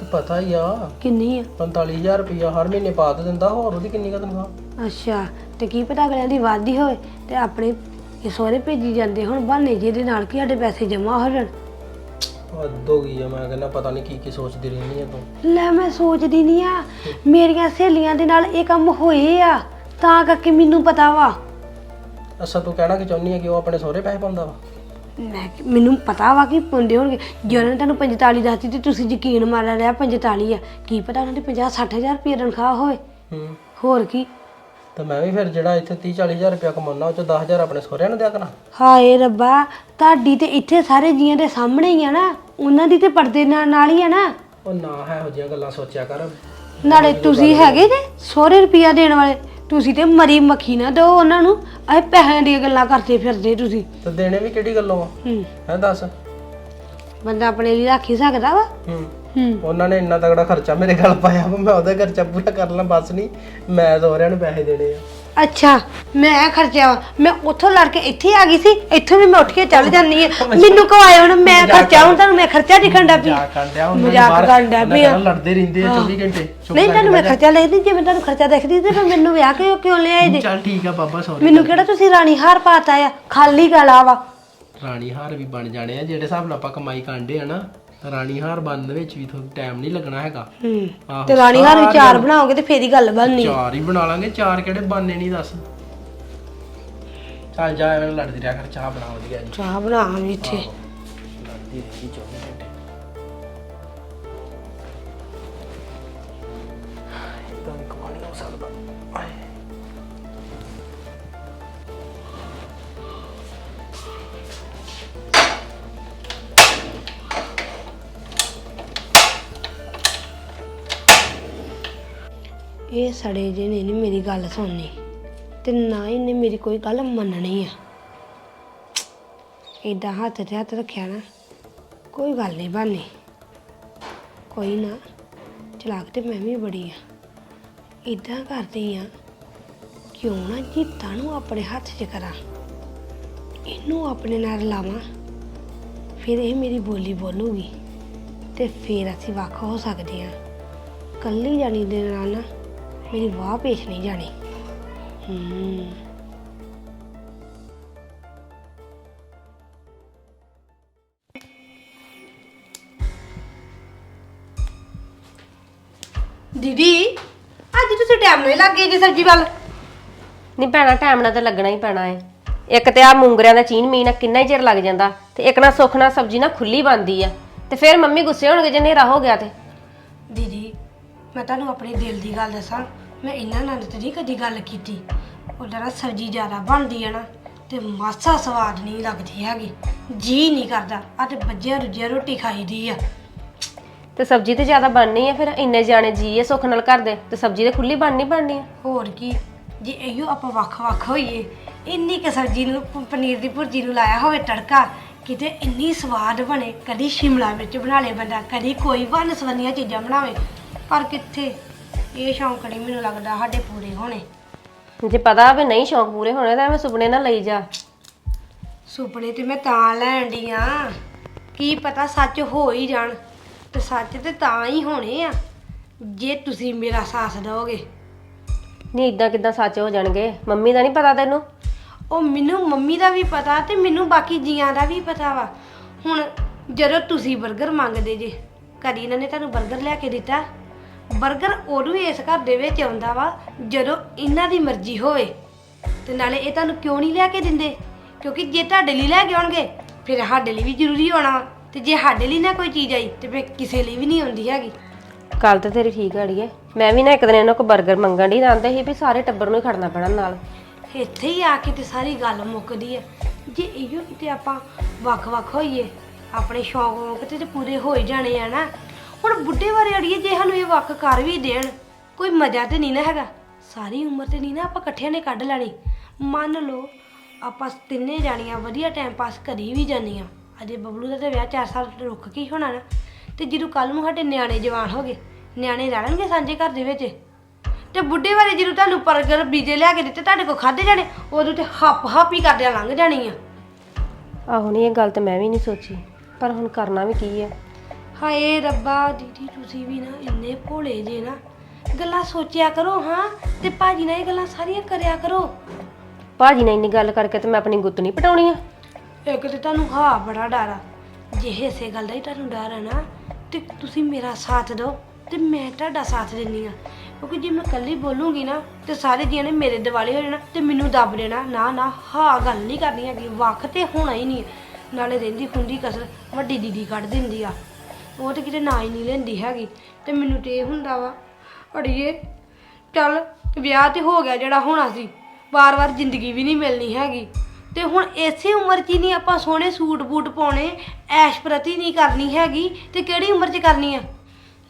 ਤੇ ਪਤਾ ਹੀ ਆ। ਕਿੰਨੀ ਆ? 45000 ਰੁਪਇਆ ਹਰ ਮਹੀਨੇ ਪਾ ਤੇ ਦਿੰਦਾ ਹੋਰ ਉਹਦੀ ਕਿੰਨੀ ਕੁ ਤਨਖਾਹ? ਅੱਛਾ ਤੇ ਕੀ ਪਤਾ ਅਗਲਿਆਂ ਦੀ ਵਾਧੀ ਹੋਵੇ ਤੇ ਆਪਣੇ ਇਹ ਸਹੁਰੇ ਭੇਜੀ ਜਾਂਦੇ ਹੁਣ ਬਹਾਨੇ ਜਿਹਦੇ ਨਾਲ ਕਿ ਸਾਡੇ ਪੈਸੇ ਜਮਾ ਹੋ ਜਾਣ। ਹੱਦ ਹੋ ਗਈ ਆ ਮੈਂ ਕਹਿੰਦਾ ਪਤਾ ਨਹੀਂ ਕੀ ਕੀ ਸੋਚਦੀ ਰਹਿੰਦੀ ਆ ਤੂੰ। ਲੈ ਮੈਂ ਸੋਚਦੀ ਨਹੀਂ ਆ ਮੇਰੀਆਂ ਸਹੇਲੀਆਂ ਦੇ ਨਾਲ ਇਹ ਕੰਮ ਹੋਏ ਆ ਤਾਂ ਕਰਕੇ ਮੈਨੂੰ ਪਤਾ ਵਾ। ਅੱਛਾ ਤੂੰ ਕਹਿਣਾ ਕਿ ਚਾਹੁੰਦੀ ਆ ਕਿ ਉਹ ਆਪਣੇ ਸਹੁਰੇ ਪੈਸੇ ਪਾਉਂਦਾ ਵਾ? ਮੈਂ ਕਿ- ਮੈਨੂੰ ਪਤਾ ਵਾ ਕਿ ਪੁੰਦੇ ਹੋਣਗੇ। ਜੇ ਉਹਨਾਂ ਨੇ ਤੁਹਾਨੂੰ 45 ਦੱਸਤੀ ਤੇ ਤੁਸੀਂ ਯਕੀਨ ਮਾਰ ਲਿਆ 45 ਆ। ਕੀ ਪਤਾ ਉਹਨਾਂ ਦੀ 50 60000 ਰੁਪਏ ਤਨਖਾਹ ਹੋਵੇ ਹੂੰ। ਹੋਰ ਕੀ? ਤੇ ਮੈਂ ਵੀ ਫਿਰ ਜਿਹੜਾ ਇੱਥੇ 30 40000 ਰੁਪਇਆ ਕਮਾਉਣਾ ਉਹ ਚ 10000 ਆਪਣੇ ਸਹੁਰਿਆਂ ਨੂੰ ਦਿਆ ਕਰਾਂ। ਹਾਏ ਰੱਬਾ ਤੁਹਾਡੀ ਤੇ ਇੱਥੇ ਸਾਰੇ ਜੀਆਂ ਦੇ ਸਾਹਮਣੇ ਹੀ ਆ ਨਾ। ਉਹਨਾਂ ਦੀ ਤੇ ਪਰਦੇ ਨਾਲ ਨਾਲ ਹੀ ਆ ਨਾ। ਉਹ ਨਾ ਹੈ ਇਹੋ ਜਿਹੀਆਂ ਗੱਲਾਂ ਸੋਚਿਆ ਕਰ। ਨਾਲੇ ਤੁਸੀਂ ਹੈਗੇ ਜੇ ਸੌਰੇ ਰੁਪਿਆ ਦੇਣ ਵਾਲੇ। ਤੁਸੀਂ ਤੇ ਮਰੀ ਮੱਖੀ ਨਾ ਦਿਓ ਉਹਨਾਂ ਨੂੰ। ਇਹ ਪੈਸਿਆਂ ਦੀਆਂ ਗੱਲਾਂ ਕਰਦੇ ਫਿਰਦੇ ਤੁਸੀਂ। ਤੇ ਦੇਣੇ ਵੀ ਕਿਹੜੀ ਗੱਲੋਂ ਆ? ਹੂੰ। ਹੈ ਦੱਸ। ਬੰਦਾ ਆਪਣੇ ਲਈ ਰੱਖ ਹੀ ਸਕਦਾ ਵਾ। ਹੂੰ। ਹੂੰ। ਉਹਨਾਂ ਨੇ ਇੰਨਾ ਤਗੜਾ ਖਰਚਾ ਮੇਰੇ ਗੱਲ ਪਾਇਆ ਵਾ, ਮੈਂ ਉਹਦਾ ਖਰਚਾ ਪੂਰਾ ਕਰ ਲਾਂ ਬਸ ਨਹੀਂ ਮੈਂ ਸਹੁਰਿਆਂ ਨੂੰ ਪੈਸੇ ਦੇਣੇ ਆ। ਅੱਛਾ ਮੈਂ ਖਰਚਿਆ ਵਾ। ਮੈਂ ਉੱਥੋਂ ਲੜ ਕੇ ਇੱਥੇ ਆ ਗਈ ਸੀ ਇੱਥੋਂ ਵੀ ਮੈਂ ਉੱਠ ਕੇ ਚੱਲ ਜਾਂਦੀ ਆ ਮੈਨੂੰ ਕਵਾਏ ਹੁਣ? ਮੈਂ ਖਰਚਾ ਹੁਣ ਤੁਹਾਨੂੰ ਮੈਂ ਖਰਚਾ ਦਿਖਣ ਦਾ ਪਈ ਮਜ਼ਾਕ ਕਰਦਿਆ ਉਹਨਾਂ ਨੇ ਮਜ਼ਾਕ ਬਾਹਰ। ਕਰਨ ਡਿਆ ਉਹਨਾਂ ਆ। ਕਹਿਣਾ ਲੜਦੇ ਰਹਿੰਦੇ ਆ 24 ਘੰਟੇ। ਚੁੱਪ ਨਹੀਂ ਤੁਹਾਨੂੰ ਮੈਂ ਖਰਚਾ ਦੇਖਦੀ ਜੇ ਮੈਂ ਤੁਹਾਨੂੰ ਖਰਚਾ ਦੇਖਦੀ ਤੇ ਫਿਰ ਮੈਨੂੰ ਵਿਆਹ ਕੇ ਕਿਉਂ ਲਿਆਏ ਜਾ। ਜੇ ਚੱਲ ਠੀਕ ਆ ਬਾਬਾ ਸੌਰੀ ਮੈਨੂੰ ਕਿਹੜਾ ਤੁਸੀਂ ਰਾਣੀ ਹਾਰ ਪਾਤਾ ਆ? ਖਾਲੀ ਗਲਾ ਵਾ। ਰਾਣੀ ਹਾਰ ਵੀ ਬਣ ਜਾਣੇ ਆ ਜਿਹੜੇ ਹਿਸਾਬ ਨਾਲ ਆਪਾਂ ਕਮਾਈ ਕਾਂਡੇ ਆ ਨਾ। ਤਾਂ ਰਾਣੀ ਹਾਰ ਬਣਨ ਵਿੱਚ ਵੀ ਤੁਹਾਨੂੰ ਟਾਈਮ ਨਹੀਂ ਲੱਗਣਾ ਹੈਗਾ। ਹੂੰ। ਤੇ ਰਾਣੀ ਹਾਰ ਵੀ ਚਾਰ ਬਣਾਓਗੇ ਤੇ ਫੇਰ ਹੀ ਗੱਲ ਬਣਨੀ। ਚਾਰ ਹੀ ਬਣਾ ਲਾਂਗੇ ਚਾਰ ਕਿਹੜੇ ਬਾਨੇ ਨਹੀਂ ਦੱਸ। ਚੱਲ ਜਾ ਐਵੇਂ ਲੜਦੀ ਰਿਹਾ ਕਰ ਚਾਹ ਬਣਾ ਵਧੀਆ ਜੀ। ਚਾਹ ਬਣਾ ਵੀ ਇੱਥੇ। ਲੜਦੀ ਰਹੀ 24 ਇਹ ਸੜੇ ਜੇ ਨੇ ਨਹੀਂ ਮੇਰੀ ਗੱਲ ਸੁਣਨੀ ਤੇ ਨਾ ਹੀ ਨੇ ਮੇਰੀ ਕੋਈ ਗੱਲ ਮੰਨਣੀ ਆ। ਏਦਾਂ ਹੱਥ ਤੇ ਹੱਥ ਰੱਖਿਆ ਨਾ, ਕੋਈ ਗੱਲ ਨਹੀਂ ਬਣਨੀ ਕੋਈ ਨਾ, ਚਲਾਕ ਤੇ ਮੈਂ ਵੀ ਬੜੀ ਆ। ਏਦਾਂ ਕਰਦੀ ਆ, ਕਿਉਂ ਨਾ ਜੀਤਾ ਨੂੰ ਆਪਣੇ ਹੱਥ 'ਚ ਕਰਾਂ। ਇਹਨੂੰ ਆਪਣੇ ਨਾਲ ਲਾਵਾਂ, ਫਿਰ ਇਹ ਮੇਰੀ ਬੋਲੀ ਬੋਲੂਗੀ ਤੇ ਫਿਰ ਅਸੀਂ ਵੱਖ ਹੋ ਸਕਦੇ ਹਾਂ ਕੱਲੀ ਜਾਣੀ ਦੇ ਨਾਲ ਨਾ ਮੇਰੀ ਵਾਹ ਪੇਸ਼ ਨਹੀਂ ਜਾਣੀ। ਹੂੰ। ਦੀਦੀ ਅੱਜ ਤੁਸੀਂ ਟਾਈਮ ਨਹੀਂ ਲੱਗੇ ਜੀ ਸਬਜ਼ੀ ਵੱਲ। ਨਹੀਂ ਭੈਣਾ ਟਾਈਮ ਨਾਲ ਤਾਂ ਲੱਗਣਾ ਹੀ ਪੈਣਾ ਏ। ਇੱਕ ਤੇ ਆ ਮੂੰਗਰਿਆਂ ਦਾ ਚੀਨ ਮੀਨਾ ਕਿੰਨਾ ਹੀ ਚਿਰ ਲੱਗ ਜਾਂਦਾ ਤੇ ਇੱਕ ਨਾ ਸੁੱਖ ਨਾਲ ਸਬਜ਼ੀ ਨਾ ਖੁੱਲੀ ਬਣਦੀ ਆ ਤੇ ਫਿਰ ਮੰਮੀ ਗੁੱਸੇ ਹੋਣਗੇ ਜੇ ਹਨੇਰਾ ਹੋ ਗਿਆ ਤੇ। ਦੀਦੀ ਮੈਂ ਤੁਹਾਨੂੰ ਆਪਣੇ ਦਿਲ ਦੀ ਗੱਲ ਦੱਸਾਂ। ਮੈਂ ਇਹਨਾਂ ਨਾਲ ਤੇ ਨਹੀਂ ਕਦੀ ਗੱਲ ਕੀਤੀ। ਉਹਦਾ ਨਾ ਸਬਜ਼ੀ ਜ਼ਿਆਦਾ ਬਣਦੀ ਆ ਨਾ ਤੇ ਮਾਸਾ ਸਵਾਦ ਨਹੀਂ ਲੱਗਦੀ ਹੈਗੀ। ਜੀ ਨਹੀਂ ਕਰਦਾ ਆ ਤੇ ਬੱਜਿਆ ਰੁਜਿਆ ਰੋਟੀ ਖਾਈਦੀ ਆ। ਤੇ ਸਬਜ਼ੀ ਤੇ ਜ਼ਿਆਦਾ ਬਣਨੀ ਆ ਫਿਰ ਇੰਨੇ ਜਾਣੇ ਜੀ ਆ ਸੁੱਖ ਨਾਲ ਘਰ ਦੇ ਤੇ ਸਬਜ਼ੀ ਤੇ ਖੁੱਲੀ ਬਣਨੀ ਬਣਨੀ ਆ। ਹੋਰ ਕੀ ਜੇ ਇਹੋ ਆਪਾਂ ਵੱਖ-ਵੱਖ ਹੋਈਏ ਇੰਨੀ ਕਿ ਸਬਜ਼ੀ ਨੂੰ ਪ- ਪਨੀਰ ਦੀ ਭੁਰਜੀ ਨੂੰ ਲਾਇਆ ਹੋਵੇ ਤੜਕਾ ਕਿਤੇ ਇੰਨੀ ਸਵਾਦ ਬਣੇ ਕਦੀ ਸ਼ਿਮਲਾ ਮਿਰਚ ਬਣਾ ਲੇ ਬੰਦਾ ਕਦੀ ਕੋਈ ਵੰਨ ਸਵੰਨੀਆਂ ਚੀਜ਼ਾਂ ਬਣਾਵੇ ਪਰ ਕਿੱਥੇ ਇਹ ਸ਼ੌਂਕ ਨਹੀਂ ਮੈਨੂੰ ਲੱਗਦਾ ਸਾਡੇ ਪੂਰੇ ਹੋਣੇ। ਜੇ ਪਤਾ ਵੀ ਨਹੀਂ ਸ਼ੌਂਕ ਪੂਰੇ ਹੋਣੇ ਤਾਂ ਐਵੇਂ ਸੁਪਨੇ ਨਾ ਲਈ ਜਾ। ਸੁਪਨੇ ਤੇ ਮੈਂ ਤਾਂ ਲੈਣ ਡਈ ਆ। ਕੀ ਪਤਾ ਸੱਚ ਹੋ ਹੀ ਜਾਣ ਤੇ ਸੱਚ ਤੇ ਤਾਂ ਹੀ ਹੋਣੇ ਆ ਜੇ ਤੁਸੀਂ ਮੇਰਾ ਸਾਥ ਦਿਓਗੇ। ਨਹੀਂ ਇਦਾਂ ਕਿਦਾਂ ਸੱਚ ਹੋ ਜਾਣਗੇ? ਮੰਮੀ ਦਾ ਨਹੀਂ ਪਤਾ ਤੈਨੂੰ? ਉਹ ਮੈਨੂੰ ਮੰਮੀ ਦਾ ਵੀ ਪਤਾ ਤੇ ਮੈਨੂੰ ਬਾਕੀ ਜੀਆਂ ਦਾ ਵੀ ਪਤਾ ਵਾ। ਹੁਣ ਜਦੋਂ ਤੁਸੀਂ 버ਗਰ ਮੰਗਦੇ ਜੇ ਕਦੀ ਇਹਨਾਂ ਨੇ ਤੁਹਾਨੂੰ 버ਗਰ ਲਿਆ ਕੇ ਦਿੱਤਾ? 버ਗਰ ਉਦੋਂ ਹੀ ਇਸ ਘਰ ਦੇ ਵਿੱਚ ਆਉਂਦਾ ਵਾ ਜਦੋਂ ਇਹਨਾਂ ਦੀ ਮਰਜ਼ੀ ਹੋਵੇ। ਤੇ ਨਾਲੇ ਇਹ ਤੁਹਾਨੂੰ ਕਿਉਂ ਨਹੀਂ ਲਿਆ ਕੇ ਦਿੰਦੇ? ਕਿਉਂਕਿ ਜੇ ਤੁਹਾਡੇ ਲਈ ਲੈ ਕੇ ਆਉਣਗੇ ਫਿਰ ਸਾਡੇ ਲਈ ਵੀ ਜ਼ਰੂਰੀ ਹੋਣਾ ਵਾ। ਤੇ ਜੇ ਸਾਡੇ ਲਈ ਨਾ ਕੋਈ ਚੀਜ਼ ਆਈ ਤੇ ਫਿਰ ਕਿਸੇ ਲਈ ਵੀ ਨਹੀਂ ਆਉਂਦੀ ਹੈਗੀ। ਗੱਲ ਤੇ ਤੇਰੀ ਠੀਕ ਹੈ ਅੜੀਏ। ਮੈਂ ਵੀ ਨਾ ਇੱਕ ਦਿਨ ਇਹਨਾਂ ਕੋ 버ਗਰ ਮੰਗਣ ਦੀ ਆਂਦੇ ਸੀ ਵੀ ਸਾਰੇ ਟੱਬਰ ਨੂੰ ਹੀ ਖੜਨਾ ਪੈਣਾ ਨਾਲ। ਇੱਥੇ ਹੀ ਆ ਕੇ ਤੇ ਸਾਰੀ ਗੱਲ ਮੁੱਕਦੀ ਹੈ ਜੇ ਇਹੋ ਕਿਤੇ ਆਪਾਂ ਵੱਖ-ਵੱਖ ਹੋਈਏ ਆਪਣੇ ਸ਼ੌਂਕ ਤੇ ਤੇ ਪੂਰੇ ਹੋ ਹੀ ਜਾਣੇ ਆ ਨਾ ਹੁਣ ਬੁੱਢੇ ਬਾਰੇ ਅੜੀਏ ਜੇ ਸਾਨੂੰ ਇਹ ਵੱਖ ਕਰ ਵੀ ਦੇਣ, ਕੋਈ ਮਜ਼ਾ ਤੇ ਨਹੀਂ ਨਾ ਹੈਗਾ। ਸਾਰੀ ਉਮਰ ਤੇ ਨਹੀਂ ਨਾ ਆਪਾਂ ਇਕੱਠਿਆਂ ਨੇ ਕੱਢ ਲੈਣੀ। ਮੰਨ ਲਓ, ਆਪਾਂ ਤਿੰਨੇ ਜਾਣੀਆਂ, ਵਧੀਆ ਟਾਈਮ ਪਾਸ ਕਰੀ ਵੀ ਜਾਂਦੀਆਂ ਅਜੇ ਬਬਲੂ ਦਾ ਤੇ ਵਿਆਹ 4 ਸਾਲ ਰੁੱਕ ਕੇ ਹੀ ਹੋਣਾ ਨਾ। ਤੇ ਜਦੋਂ ਕੱਲ ਨੂੰ ਸਾਡੇ ਨਿਆਣੇ ਜਵਾਨ ਹੋ ਗਏ, ਨਿਆਣੇ ਰਹਿਣਗੇ ਸਾਂਝੇ ਘਰ ਦੇ ਵਿੱਚ। ਤੇ ਬੁੱਢੇ ਵਾਲੇ ਜਦੋਂ ਤੁਹਾਨੂੰ 버ਗਰ ਬੀਜੇ ਲਿਆ ਕੇ ਦਿੱਤੇ, ਤੁਹਾਡੇ ਕੋ ਖਾਦੇ ਜਾਣੇ, ਉਦੋਂ ਤੇ ਹੱਪ ਹੱਪ ਹੀ ਕਰਦਿਆਂ ਲੰਘ ਜਾਣੀ ਆ ਆਹੋ, ਨਹੀਂ, ਇਹ ਗੱਲ ਤਾਂ ਮੈਂ ਵੀ ਨਹੀਂ ਸੋਚੀ। ਪਰ ਹੁਣ ਕਰਨਾ ਵੀ ਕੀ ਹੈ? ਹਾਏ ਰੱਬਾ ਦੀਦੀ ਤੁਸੀਂ ਵੀ ਨਾ ਇੰਨੇ ਭੋਲੇ ਜੇ ਨਾ। ਗੱਲਾਂ ਸੋਚਿਆ ਕਰੋ ਹਾਂ ਤੇ ਭਾਜੀ ਨਾਲ ਇਹ ਗੱਲਾਂ ਸਾਰੀਆਂ ਕਰਿਆ ਕਰੋ। ਭਾਜੀ ਨੇ ਇੰਨੀ ਗੱਲ ਕਰਕੇ ਤੇ ਮੈਂ ਆਪਣੀ ਗੁੱਤ ਨਹੀਂ ਪਟਾਉਣੀ ਆ। ਇੱਕ ਤੇ ਤੁਹਾਨੂੰ ਹਾਂ ਬੜਾ ਡਰ ਆ। ਜੇ ਇਸੇ ਗੱਲ ਦਾ ਹੀ ਤੁਹਾਨੂੰ ਡਰ ਹੈ ਨਾ ਤੇ ਤੁਸੀਂ ਮੇਰਾ ਸਾਥ ਦਿਓ ਤੇ ਮੈਂ ਤੁਹਾਡਾ ਸਾਥ ਦਿੰਨੀ ਆ। ਕਿਉਂਕਿ ਜੇ ਮੈਂ ਇਕੱਲੀ ਬੋਲੂੰਗੀ ਨਾ ਤੇ ਸਾਰੇ ਜੀਆਂ ਨੇ ਮੇਰੇ ਦਿਵਾਲੇ ਹੋ ਜਾਣਾ ਤੇ ਮੈਨੂੰ ਦੱਬ ਦੇਣਾ ਨਾ ਨਾ ਹਾਂ ਗੱਲ ਨਹੀਂ ਕਰਨੀ ਹੈਗੀ ਵੱਖ ਤੇ ਹੋਣਾ ਹੀ ਨਹੀਂ। ਨਾਲੇ ਰਹਿੰਦੀ ਖੁੰਦੀ ਕਸਰ ਵੱਡੀ ਦੀਦੀ ਕੱਢ ਦਿੰਦੀ ਆ। ਉਹ ਤੇ ਕਿਤੇ ਨਾ ਹੀ ਨਹੀਂ ਲੈਂਦੀ ਹੈਗੀ, ਤੇ ਮੈਨੂੰ ਤੇ ਇਹ ਹੁੰਦਾ ਵਾ, ਅੜੀਏ, ਚੱਲ ਵਿਆਹ ਤੇ ਹੋ ਗਿਆ ਜਿਹੜਾ ਹੋਣਾ ਸੀ, ਵਾਰ-ਵਾਰ ਜ਼ਿੰਦਗੀ ਵੀ ਨਹੀਂ ਮਿਲਣੀ ਹੈਗੀ, ਤੇ ਹੁਣ ਇਸੇ ਉਮਰ 'ਚ ਹੀ ਨਹੀਂ ਆਪਾਂ ਸੋਹਣੇ ਸੂਟ ਬੂਟ ਪਾਉਣੇ, ਐਸ਼ ਪ੍ਰਤੀ ਨਹੀਂ ਕਰਨੀ ਹੈਗੀ, ਤੇ ਕਿਹੜੀ ਉਮਰ 'ਚ ਕਰਨੀ ਆ?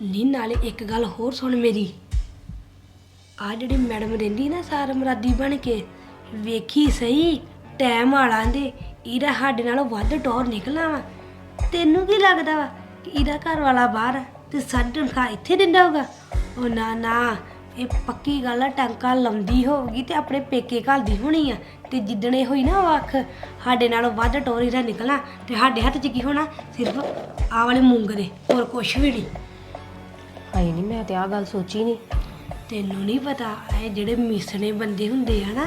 ਨਹੀਂ, ਨਾਲੇ ਇੱਕ ਗੱਲ ਹੋਰ ਸੁਣ ਮੇਰੀ ਆ ਜਿਹੜੀ ਮੈਡਮ ਰਹਿੰਦੀ ਨਾ ਸਾਰ ਮਰਾਦੀ ਬਣ ਕੇ, ਵੇਖੀ ਸਹੀ ਟਾਈਮ ਵਾਲਾਂ ਦੇ, ਇਹਦਾ ਸਾਡੇ ਨਾਲੋਂ ਵੱਧ ਟੌਰ ਨਿਕਲਣਾ ਵਾ, ਤੈਨੂੰ ਕੀ ਲੱਗਦਾ ਵਾ? ਕਿ ਇਹਦਾ ਘਰ ਵਾਲਾ ਬਾਹਰ ਆ ਤੇ ਸਾਡੀ ਤਨਖਾਹ ਇੱਥੇ ਦਿੰਦਾ ਹੋਗਾ ਉਹ ਨਾ ਨਾ ਇਹ ਪੱਕੀ ਗੱਲ ਆ ਟੰਕਾ ਲੰਦੀ ਹੋਊਗੀ ਤੇ ਆਪਣੇ ਪੇਕੇ ਘਲਦੀ ਹੋਣੀ ਆ। ਤੇ ਜਿੱਦਣ ਇਹ ਹੋਈ ਨਾ ਵੱਖ ਸਾਡੇ ਨਾਲੋਂ ਵੱਧ ਟੌਰ ਇਹਦਾ ਨਿਕਲਣਾ ਤੇ ਸਾਡੇ ਹੱਥ 'ਚ ਕੀ ਹੋਣਾ? ਸਿਰਫ ਆਹ ਵਾਲੇ ਮੂੰਗਰੇ ਹੋਰ ਕੁਛ ਵੀ ਨਹੀਂ। ਹਾਏ ਨਹੀਂ ਮੈਂ ਤੇ ਆ ਗੱਲ ਸੋਚੀ ਨਹੀਂ ਤੈਨੂੰ ਨਹੀਂ ਪਤਾ ਇਹ ਜਿਹੜੇ ਮਿਸਣੇ ਬੰਦੇ ਹੁੰਦੇ ਆ ਨਾ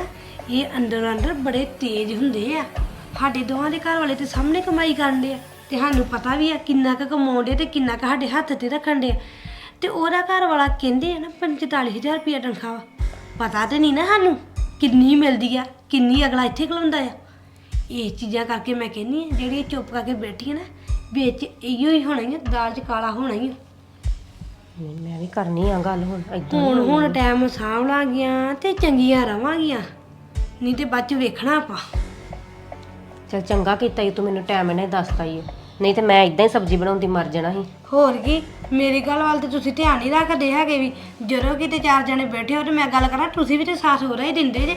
ਇਹ ਅੰਦਰ ਅੰਦਰ ਬੜੇ ਤੇਜ਼ ਹੁੰਦੇ ਆ। ਸਾਡੇ ਦੋਵਾਂ ਦੇ ਘਰ ਵਾਲੇ ਤੇ ਸਾਹਮਣੇ ਕਮਾਈ ਕਰਦੇ ਆ। ਤੇ ਸਾਨੂੰ ਪਤਾ ਵੀ ਆ ਕਿੰਨਾ ਕੁ ਕਮਾਉਂਦੇ ਤੇ ਕਿੰਨਾ ਕੁ ਸਾਡੇ ਹੱਥ ਤੇ ਰੱਖਣ ਦੇ ਤੇ ਉਹਦਾ ਘਰ ਵਾਲਾ ਕਹਿੰਦੇ ਆ ਨਾ 45000 ਰੁਪਏ ਤਨਖਾਹ ਵਾ। ਪਤਾ ਤੇ ਨਹੀਂ ਨਾ ਸਾਨੂੰ ਕਿੰਨੀ ਮਿਲਦੀ ਆ ਕਿੰਨੀ ਅਗਲਾ ਇੱਥੇ ਖਲੋਂਦਾ ਆ। ਇਹ ਚੀਜ਼ਾਂ ਕਰਕੇ ਮੈਂ ਕਹਿੰਨੀ ਆ ਜਿਹੜੀ ਇਹ ਚੁੱਪ ਕਰਕੇ ਬੈਠੀ ਆ ਨਾ ਵਿੱਚ ਇਹੋ ਹੀ ਹੋਣਾ ਹੀ ਆ ਦਾਲ 'ਚ ਕਾਲਾ ਹੋਣਾ ਹੀ ਆ। ਨਹੀਂ, ਮੈਂ ਵੀ ਕਰਨੀ ਆ ਗੱਲ ਹੁਣ ਏਦਾਂ ਹੁਣ ਹੁਣ ਟਾਈਮ ਸਾਂਭ ਲਾਂਗੀਆਂ ਤੇ ਚੰਗੀਆਂ ਰਵਾਂਗੀਆਂ। ਨਹੀਂ ਤੇ ਬਾਅਦ ਚ ਵੇਖਣਾ ਆਪਾਂ। ਚਲ ਚੰਗਾ ਕੀਤਾ ਈ ਤੂੰ ਮੈਨੂੰ ਟਾਈਮ ਇਹਨੇ ਦੱਸਤਾ ਈ। ਨਹੀਂ ਤੇ ਮੈਂ ਇਦਾਂ ਹੀ ਸਬਜ਼ੀ ਬਣਾਉਂਦੀ ਮਰ ਜਾਣਾ ਸੀ। ਹੋਰ ਕੀ ਮੇਰੀ ਗੱਲ ਵੱਲ ਤੇ ਤੁਸੀਂ ਧਿਆਨ ਨਹੀਂ ਰੱਖਦੇ ਹੈਗੇ ਵੀ ਜਦੋਂ ਕਿਤੇ ਚਾਰ ਜਣੇ ਬੈਠੇ ਹੋ ਤੇ ਮੈਂ ਗੱਲ ਕਰਾਂ ਤੁਸੀਂ ਵੀ ਤੇ ਸਾਥ ਹੋ ਹੀ ਦਿੰਦੇ ਜੇ।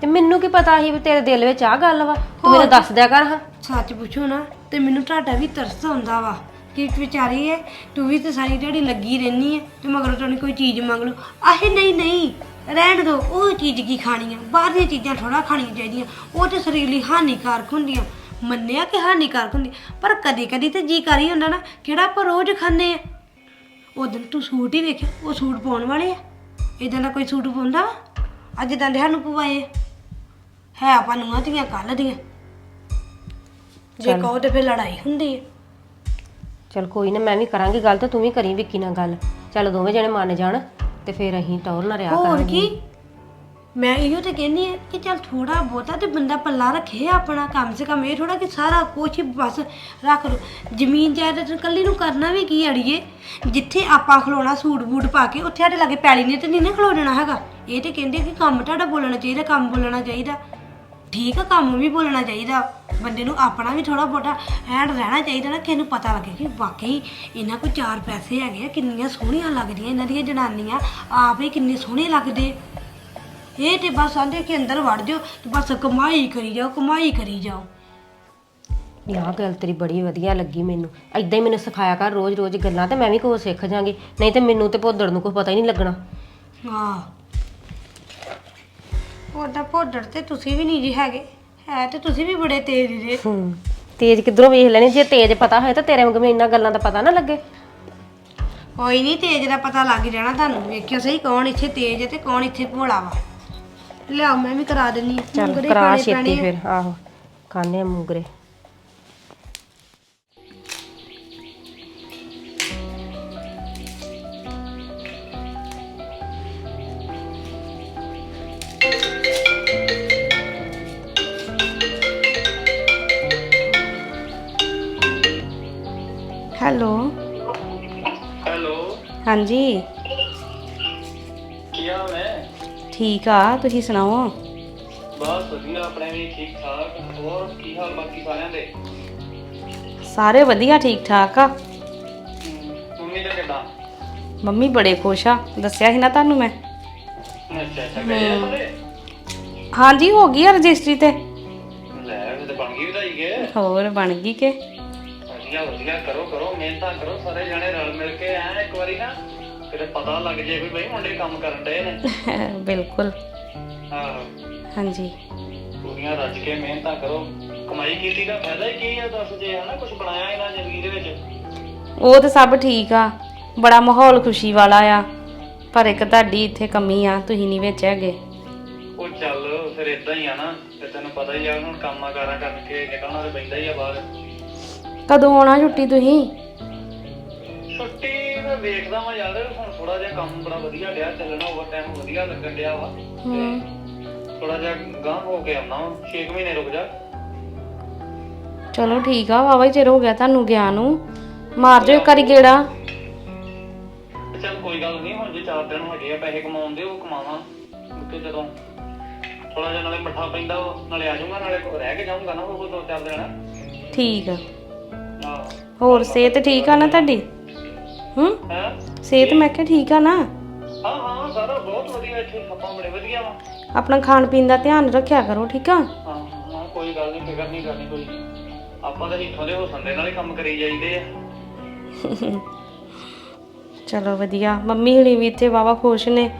ਤੇ ਮੈਨੂੰ ਕੀ ਪਤਾ ਸੀ ਵੀ ਤੇਰੇ ਦਿਲ ਵਿੱਚ ਆ ਗੱਲ ਵਾ ਤੂੰ ਮੈਨੂੰ ਦੱਸ ਦਿਆ ਕਰ ਹਾਂ। ਸੱਚ ਪੁੱਛੋ ਨਾ ਤੇ ਮੈਨੂੰ ਤੁਹਾਡਾ ਵੀ ਤਰਸ ਆਉਂਦਾ ਵਾ। ਕਿ ਵਿਚਾਰੀ ਹੈ ਤੂੰ ਵੀ ਤੇ ਸਾਰੀ ਦਿਹਾੜੀ ਲੱਗੀ ਰਹਿਨੀ ਹੈ ਤੇ ਮਗਰੋਂ ਤੁਹਾਨੂੰ ਕੋਈ ਚੀਜ਼ ਮੰਗ ਲਓ ਆਹੇ ਨਹੀਂ ਨਹੀਂ। ਰਹਿਣ ਦੋ ਉਹ ਚੀਜ਼ ਕੀ ਖਾਣੀ ਆ? ਬਾਹਰ ਦੀਆਂ ਚੀਜ਼ਾਂ ਥੋੜਾ ਖਾਣੀਆਂ ਚਾਹੀਦੀਆਂ। ਉਹ ਤੇ ਸਰੀਰ ਲਈ ਹਾਨੀਕਾਰਕ ਹੁੰਦੀਆਂ। ਮੰਨਿਆ ਕਿ ਹਾਨੀਕਾਰਕ ਹੁੰਦੀ ਪਰ ਕਦੀ ਕਦੀ ਤੇ ਜੀ ਕਰ ਹੀ ਹੁੰਦਾ ਨਾ ਕਿਹੜਾ ਆਪਾਂ ਰੋਜ਼ ਖਾਂਦੇ ਆ? ਉਹ ਦਿਨ ਤੂੰ ਸੂਟ ਹੀ ਵੇਖਿਆ ਉਹ ਸੂਟ ਪਾਉਣ ਵਾਲੇ ਆ? ਇਦਾਂ ਦਾ ਕੋਈ ਸੂਟ ਪਾਉਂਦਾ ਅੱਜ ਤਾਂ ਦੇ ਸਾਨੂੰ ਪਵਾਏ। ਹੈ ਆਪਾਂ ਨੂੰਹਾਂ ਦੀਆਂ ਕੱਲ ਦੀਆਂ। ਜੇ ਕਹੋ ਤੇ ਫਿਰ ਲੜਾਈ ਹੁੰਦੀ ਹੈ ਚਲ ਕੋਈ ਨਾ ਮੈਂ ਵੀ ਕਰਾਂਗੀ ਗੱਲ ਤੇ ਤੂੰ ਵੀ ਕਰੀ ਵਿੱਕੀ ਨਾਲ ਗੱਲ। ਚਲ ਦੋਵੇਂ ਜਣੇ ਮੰਨ ਜਾਣ। ਤੇ ਫਿਰ ਅਸੀਂ ਟੌਰ ਨਾ ਰਿਆ ਹੋਰ ਕੀ? ਮੈਂ ਇਹੋ ਤੇ ਕਹਿੰਦੀ ਆ ਕਿ ਚਲ ਥੋੜਾ ਬਹੁਤਾ ਤੇ ਬੰਦਾ ਪੱਲਾ ਰੱਖੇ ਆਪਣਾ ਕਮ ਸੇ ਕਮ ਇਹ ਥੋੜਾ ਕਿ ਸਾਰਾ ਕੁਝ ਬਸ ਰੱਖ ਲੋ ਜ਼ਮੀਨ ਜਾਇਦਾਦ ਕੱਲੀ ਨੂੰ ਕਰਨਾ ਵੀ ਕੀ ਅੜੀਏ? ਜਿੱਥੇ ਆਪਾਂ ਖਲੋਣਾ ਸੂਟ ਬੂਟ ਪਾ ਕੇ ਉੱਥੇ ਸਾਡੇ ਲਾਗੇ ਪੈਲੀ ਨੇ ਤੇ ਨਹੀਂ ਨਾ ਖਲੋ ਜਾਣਾ ਹੈਗਾ। ਇਹ ਤੇ ਕਹਿੰਦੇ ਕਿ ਕੰਮ ਤੁਹਾਡਾ ਬੋਲਣਾ ਚਾਹੀਦਾ ਕੰਮ ਬੋਲਣਾ ਚਾਹੀਦਾ। ਠੀਕ ਆ ਕੰਮ ਵੀ ਬੋਲਣਾ ਚਾਹੀਦਾ। ਬੰਦੇ ਨੂੰ ਆਪਣਾ ਵੀ ਥੋੜਾ ਬਹੁਤਾ ਐਡ ਰਹਿਣਾ ਚਾਹੀਦਾ ਨਾ ਕਿਸੇ ਨੂੰ ਪਤਾ ਲੱਗੇ ਕਿ ਵਾਕਈ ਇਹਨਾਂ ਕੋਲ ਚਾਰ ਪੈਸੇ ਹੈਗੇ ਆ ਕਿੰਨੀਆਂ ਸੋਹਣੀਆਂ ਲੱਗਦੀਆਂ ਇਹਨਾਂ ਦੀਆਂ ਜਨਾਨੀਆਂ ਆਪ ਹੀ ਕਿੰਨੇ ਸੋਹਣੇ ਲੱਗਦੇ। ਇਹ ਤੇ ਬਸ ਆਂਦੇ ਕਿ ਅੰਦਰ ਵੜ ਜਾਓ ਤੇ ਬਸ ਕਮਾਈ ਕਰੀ ਜਾਓ ਕਮਾਈ ਕਰੀ ਜਾਓ। ਆਹ ਗੱਲ ਤੇਰੀ ਬੜੀ ਵਧੀਆ ਲੱਗੀ ਮੈਨੂੰ। ਐਦਾਂ ਹੀ ਮੈਨੂੰ ਸਿਖਾਇਆ ਕਰ ਰੋਜ਼-ਰੋਜ਼ ਗੱਲਾਂ ਤੇ ਮੈਂ ਵੀ ਕੁਝ ਸਿੱਖ ਜਾਾਂਗੀ ਨਹੀਂ ਤੇ ਮੈਨੂੰ ਤੇ ਭੋਦੜ ਨੂੰ ਕੋਈ ਪਤਾ ਹੀ ਨਹੀਂ ਲੱਗਣਾ। ਹਾਂ ਉਹਦਾ ਪੋਡਰ ਤੇ ਤੁਸੀਂ ਵੀ ਨਹੀਂ ਜੀ ਹੈਗੇ। ਹੈ ਤੇ ਤੁਸੀਂ ਵੀ ਬੜੇ ਤੇਜ਼ ਜੇ। ਹੂੰ ਤੇਜ਼ ਕਿੱਧਰੋਂ ਵੇਖ ਲੈਣੀ ਜੇ ਤੇਜ਼ ਪਤਾ ਹੋਏ ਤਾਂ ਤੇਰੇ ਵਾਂਗ ਮੈਨੂੰ ਇੰਨਾ ਗੱਲਾਂ ਦਾ ਪਤਾ ਨਾ ਲੱਗੇ। ਕੋਈ ਨਹੀਂ ਤੇਜ਼ ਦਾ ਪਤਾ ਲੱਗ ਜਾਣਾ ਤੁਹਾਨੂੰ। ਵੇਖਿਓ ਸਹੀ ਕੌਣ ਇੱਥੇ ਤੇਜ਼ ਹੈ ਤੇ ਕੌਣ ਇੱਥੇ ਭੋਲਾ ਵਾ। ਲਿਆਓ ਮੈਂ ਵੀ ਕਰਾ ਦਿੰਨੀ ਆ ਚੱਲ ਮੁੰਗਰੇ ਕਰਾ ਖਾਣੇ ਛੇਤੀ ਪੈਣੇ ਆ। ਫਿਰ ਆਹੋ ਖਾਣੇ ਮੂੰਗਰੇ। ਹਾਂਜੀ। ਕੀ ਹਾਲ ਹੈ? ਠੀਕ ਆ ਤੁਸੀਂ ਸੁਣਾਓ? ਬਸ ਵਧੀਆ ਆਪਣੇ ਵੀ ਠੀਕ ਠਾਕ। ਹੋਰ ਕੀ ਹਾਲ ਬਾਕੀ ਸਾਰਿਆਂ ਦੇ? ਸਾਰੇ ਵਧੀਆ ਠੀਕ ਠਾਕ ਆ। ਮੰਮੀ ਦਾ ਕਿੱਦਾਂ? ਮੰਮੀ ਬੜੇ ਖੁਸ਼ ਆ ਦੱਸਿਆ ਸੀ ਨਾ ਤੁਹਾਨੂੰ ਮੈਂ। ਅੱਛਾ ਅੱਛਾ ਗਏ ਆ ਸਾਰੇ? ਹਾਂਜੀ ਹੋ ਗਈ ਆ ਰਜਿਸਟਰੀ ਤੇ। ਲੈ ਤੇ ਬਣ ਗਈ ਵਧਾਈ ਕੇ? ਹੋਰ ਬਣ ਗਈ ਕਿ। ਵਧੀਆ ਵਧੀਆ ਕਰੋ ਕਰੋ ਮਿਹਨਤਾਂ ਕਰੋ ਸਾਰੇ ਜਣੇ ਰਲ ਮਿਲ ਕੇ ਐ ਇੱਕ ਵਾਰੀ ਨਾ ਕਿਤੇ ਪਤਾ ਲੱਗ ਜੇ ਵੀ ਬਈ ਮੁੰਡੇ ਕੰਮ ਕਰਨ ਡਏ ਨੇ। ਬਿਲਕੁਲ। ਆਹੋ ਹਾਂਜੀ। ਪੂਰੀਆਂ ਰੱਜ ਕੇ ਮਿਹਨਤਾਂ ਕਰੋ। ਕਮਾਈ ਕੀਤੀ ਦਾ ਫਾਇਦਾ ਹੀ ਕੀ ਆ ਦੱਸ ਜੇ ਹਨਾ ਕੁਝ ਬਣਾਇਆ ਇਹਨਾਂ ਜ਼ਿੰਦਗੀ ਦੇ ਵਿੱਚ? ਉਹ ਤਾਂ ਸਭ ਠੀਕ ਆ। ਬੜਾ ਮਾਹੌਲ ਖੁਸ਼ੀ ਵਾਲਾ ਆ। ਪਰ ਇੱਕ ਤੁਹਾਡੀ ਇੱਥੇ ਕਮੀ ਆ ਤੁਸੀਂ ਨਹੀਂ ਵਿੱਚ ਹੈਗੇ। ਉਹ ਚੱਲ ਫਿਰ ਇਦਾਂ ਹੀ ਆ ਨਾ ਤੇ ਤੈਨੂੰ ਪਤਾ ਹੀ ਆ ਹੁਣ ਕੰਮਾਂ ਕਾਰਾਂ ਕਰਕੇ ਨਿਕਲਣਾ ਤੇ ਪੈਂਦਾ ਹੀ ਆ ਬਾਹਰ। ਕਦੋਂ ਆਉਣਾ ਛੁੱਟੀ ਤੁਸੀਂ? ਛੁੱਟੀ ਮੈਂ ਵੇਖਦਾ ਵਾਂ ਯਾਰ ਹੁਣ ਥੋੜਾ ਜਿਹਾ ਕੰਮ ਬੜਾ ਵਧੀਆ ਡਿਆ ਚੱਲਣਾ ਓਵਰ ਟਾਈਮ ਵਧੀਆ ਲੱਗਣ ਡਿਆ ਵਾ। ਹੂੰ। ਥੋੜਾ ਜਿਹਾ ਗਾਂ ਹੋ ਕੇ ਆਉਣਾ 6 ਮਹੀਨੇ ਰੁਕ ਜਾ। ਚਲੋ ਠੀਕ ਆ ਵਾਵਾ ਹੀ ਚਿਰ ਹੋ ਗਿਆ ਤੁਹਾਨੂੰ ਗਿਆ ਨੂੰ। ਮਾਰ ਜਾਓ ਇੱਕ ਵਾਰੀ ਗੇੜਾ। ਚੱਲ ਕੋਈ ਗੱਲ ਨਹੀਂ ਹੁਣ ਜੇ 4 ਦਿਨ ਹੈਗੇ ਆ ਪੈਸੇ ਕਮਾਉਣ ਦੇ ਉਹ ਕਮਾਵਾਂ। ਕਿ ਜਦੋਂ ਥੋੜਾ ਜਿਹਾ ਨਾਲੇ ਮੱਠਾ ਪੈਂਦਾ ਵਾ, ਨਾਲੇ ਆ ਜਾਊਂਗਾ ਨਾਲੇ ਰਹਿ ਕੇ ਜਾਊਂਗਾ ਨਾ ਉਹ ਦੋ ਚਾਰ ਦਿਨ। ਠੀਕ ਆ। ਆਹ ਹੋਰ ਸਿਹਤ ਠੀਕ ਆ ਨਾ ਤੁਹਾਡੀ? ਹੂੰ? ਹੈ? ਸਿਹਤ ਮੈਂ ਕਿਹਾ ਠੀਕ ਆ ਨਾ? ਹਾਂ ਹਾਂ ਸਾਰਾ ਬਹੁਤ ਵਧੀਆ ਇੱਥੇ ਆਪਾਂ ਬੜੇ ਵਧੀਆ ਵਾ। ਆਪਣਾ ਖਾਣ ਪੀਣ ਦਾ ਧਿਆਨ ਰੱਖਿਆ ਕਰੋ ਠੀਕ ਆ? ਹਾਂ ਹਾਂ ਕੋਈ ਗੱਲ ਨਹੀਂ ਫਿਕਰ ਨਹੀਂ ਕਰਨੀ ਕੋਈ। ਆਪਾਂ ਤਾਂ ਇੱਥੋਂ ਦੇ ਹੋ ਸੰਦੇ ਨਾਲ ਹੀ ਕੰਮ ਕਰੀ ਜਾਈਦੇ ਆ। ਚਲੋ ਵਧੀਆ ਮੰਮੀ ਹੁਣੀ ਵੀ ਇੱਥੇ ਵਾਵਾ ਖੁਸ਼ ਨੇ।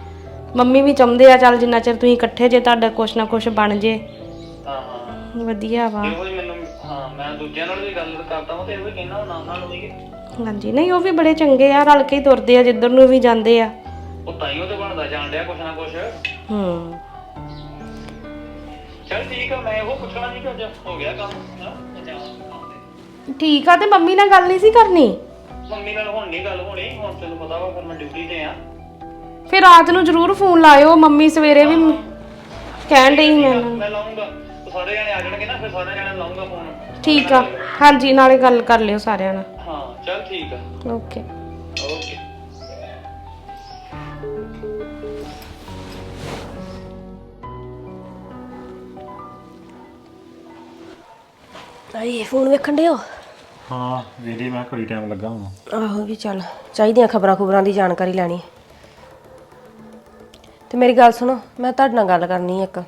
ਮੰਮੀ ਵੀ ਚਾਹੁੰਦੇ ਆ ਚੱਲ ਜਿੰਨਾ ਚਿਰ ਤੁਸੀਂ ਇਕੱਠੇ ਜੇ ਤੁਹਾਡਾ ਕੁਛ ਨਾ ਕੁਛ ਬਣ ਜੇ। ਹਾਂ ਹਾਂ। ਵਧੀਆ ਵਾ। ਇਹੋ ਹਾਂ ਮੈਂ ਦੂਜਿਆਂ ਨਾਲ ਵੀ ਗੱਲ ਕਰਦਾ ਹਾਂ ਤੇ ਇਹੋ ਹੀ ਕਹਿਣਾ ਨਾਲ ਨਾਲ ਵੀ ਹਾਂਜੀ ਨਹੀਂ ਉਹ ਵੀ ਬੜੇ ਚੰਗੇ ਆ ਰਲ ਕੇ ਹੀ ਤੁਰਦੇ ਆ ਜਿੱਧਰ ਨੂੰ ਵੀ ਜਾਂਦੇ ਆ। ਉਹ ਤਾਈਓ ਤੇ ਬਣਦਾ ਜਾਣ ਡਿਆ ਕੁਛ ਨਾ ਕੁਛ। ਹੂੰ। ਚਲ ਠੀਕ ਆ ਮੈਂ ਉਹ ਪੁੱਛਣਾ ਸੀ ਕਿ ਅੱਜ ਹੋ ਗਿਆ ਕੰਮ ਹਾਂ ਮੈਂ ਜਾਵਾਂ ਕੰਮ ਤੇ। ਠੀਕ ਆ ਤੇ ਮੰਮੀ ਨਾਲ ਗੱਲ ਨਹੀਂ ਸੀ ਕਰਨੀ? ਮੰਮੀ ਨਾਲ ਹੁਣ ਨਹੀਂ ਗੱਲ ਹੋਣੀ ਹੁਣ ਤੈਨੂੰ ਪਤਾ ਵਾ ਫਿਰ ਮੈਂ ਡਿਊਟੀ ਤੇ ਆ। ਫਿਰ ਰਾਤ ਨੂੰ ਜ਼ਰੂਰ ਫੋਨ ਲਾਇਓ ਮੰਮੀ ਸਵੇਰੇ ਵੀ ਮ- ਕਹਿਣ ਡਈ ਮੈਨੂੰ ਮੈਂ ਲਾਉਂਗਾ। ਸਾਰੇ ਜਣੇ ਆ ਜਾਣਗੇ ਨਾ ਫਿਰ ਸਾਰੇ ਜਣੇ ਲਾਉਂਗਾ ਫੋਨ ਠੀਕ ਆ। ਹਾਂਜੀ ਨਾਲੇ ਗੱਲ ਕਰ ਲਿਓ ਸਾਰਿਆਂ ਨਾਲ। ਹਾਂ ਚਲ ਠੀਕ ਆ। ਓਕੇ। ਓਕੇ। ਆਏ ਫੋਨ ਵੇਖਣ ਡਿਓ? ਹਾਂ ਵੇਲੇ ਮੈਂ ਘੜੀ ਟਾਈਮ ਲੱਗਾ ਹੁਣ ਆਹੋ ਵੀ ਚੱਲ ਚਾਹੀਦੀਆਂ ਖਬਰਾਂ ਖੁਬਰਾਂ ਦੀ ਜਾਣਕਾਰੀ ਲੈਣੀ। ਤੇ ਮੇਰੀ ਗੱਲ ਸੁਣੋ ਮੈਂ ਤੁਹਾਡੇ ਨਾਲ ਗੱਲ ਕਰਨੀ ਇੱਕ।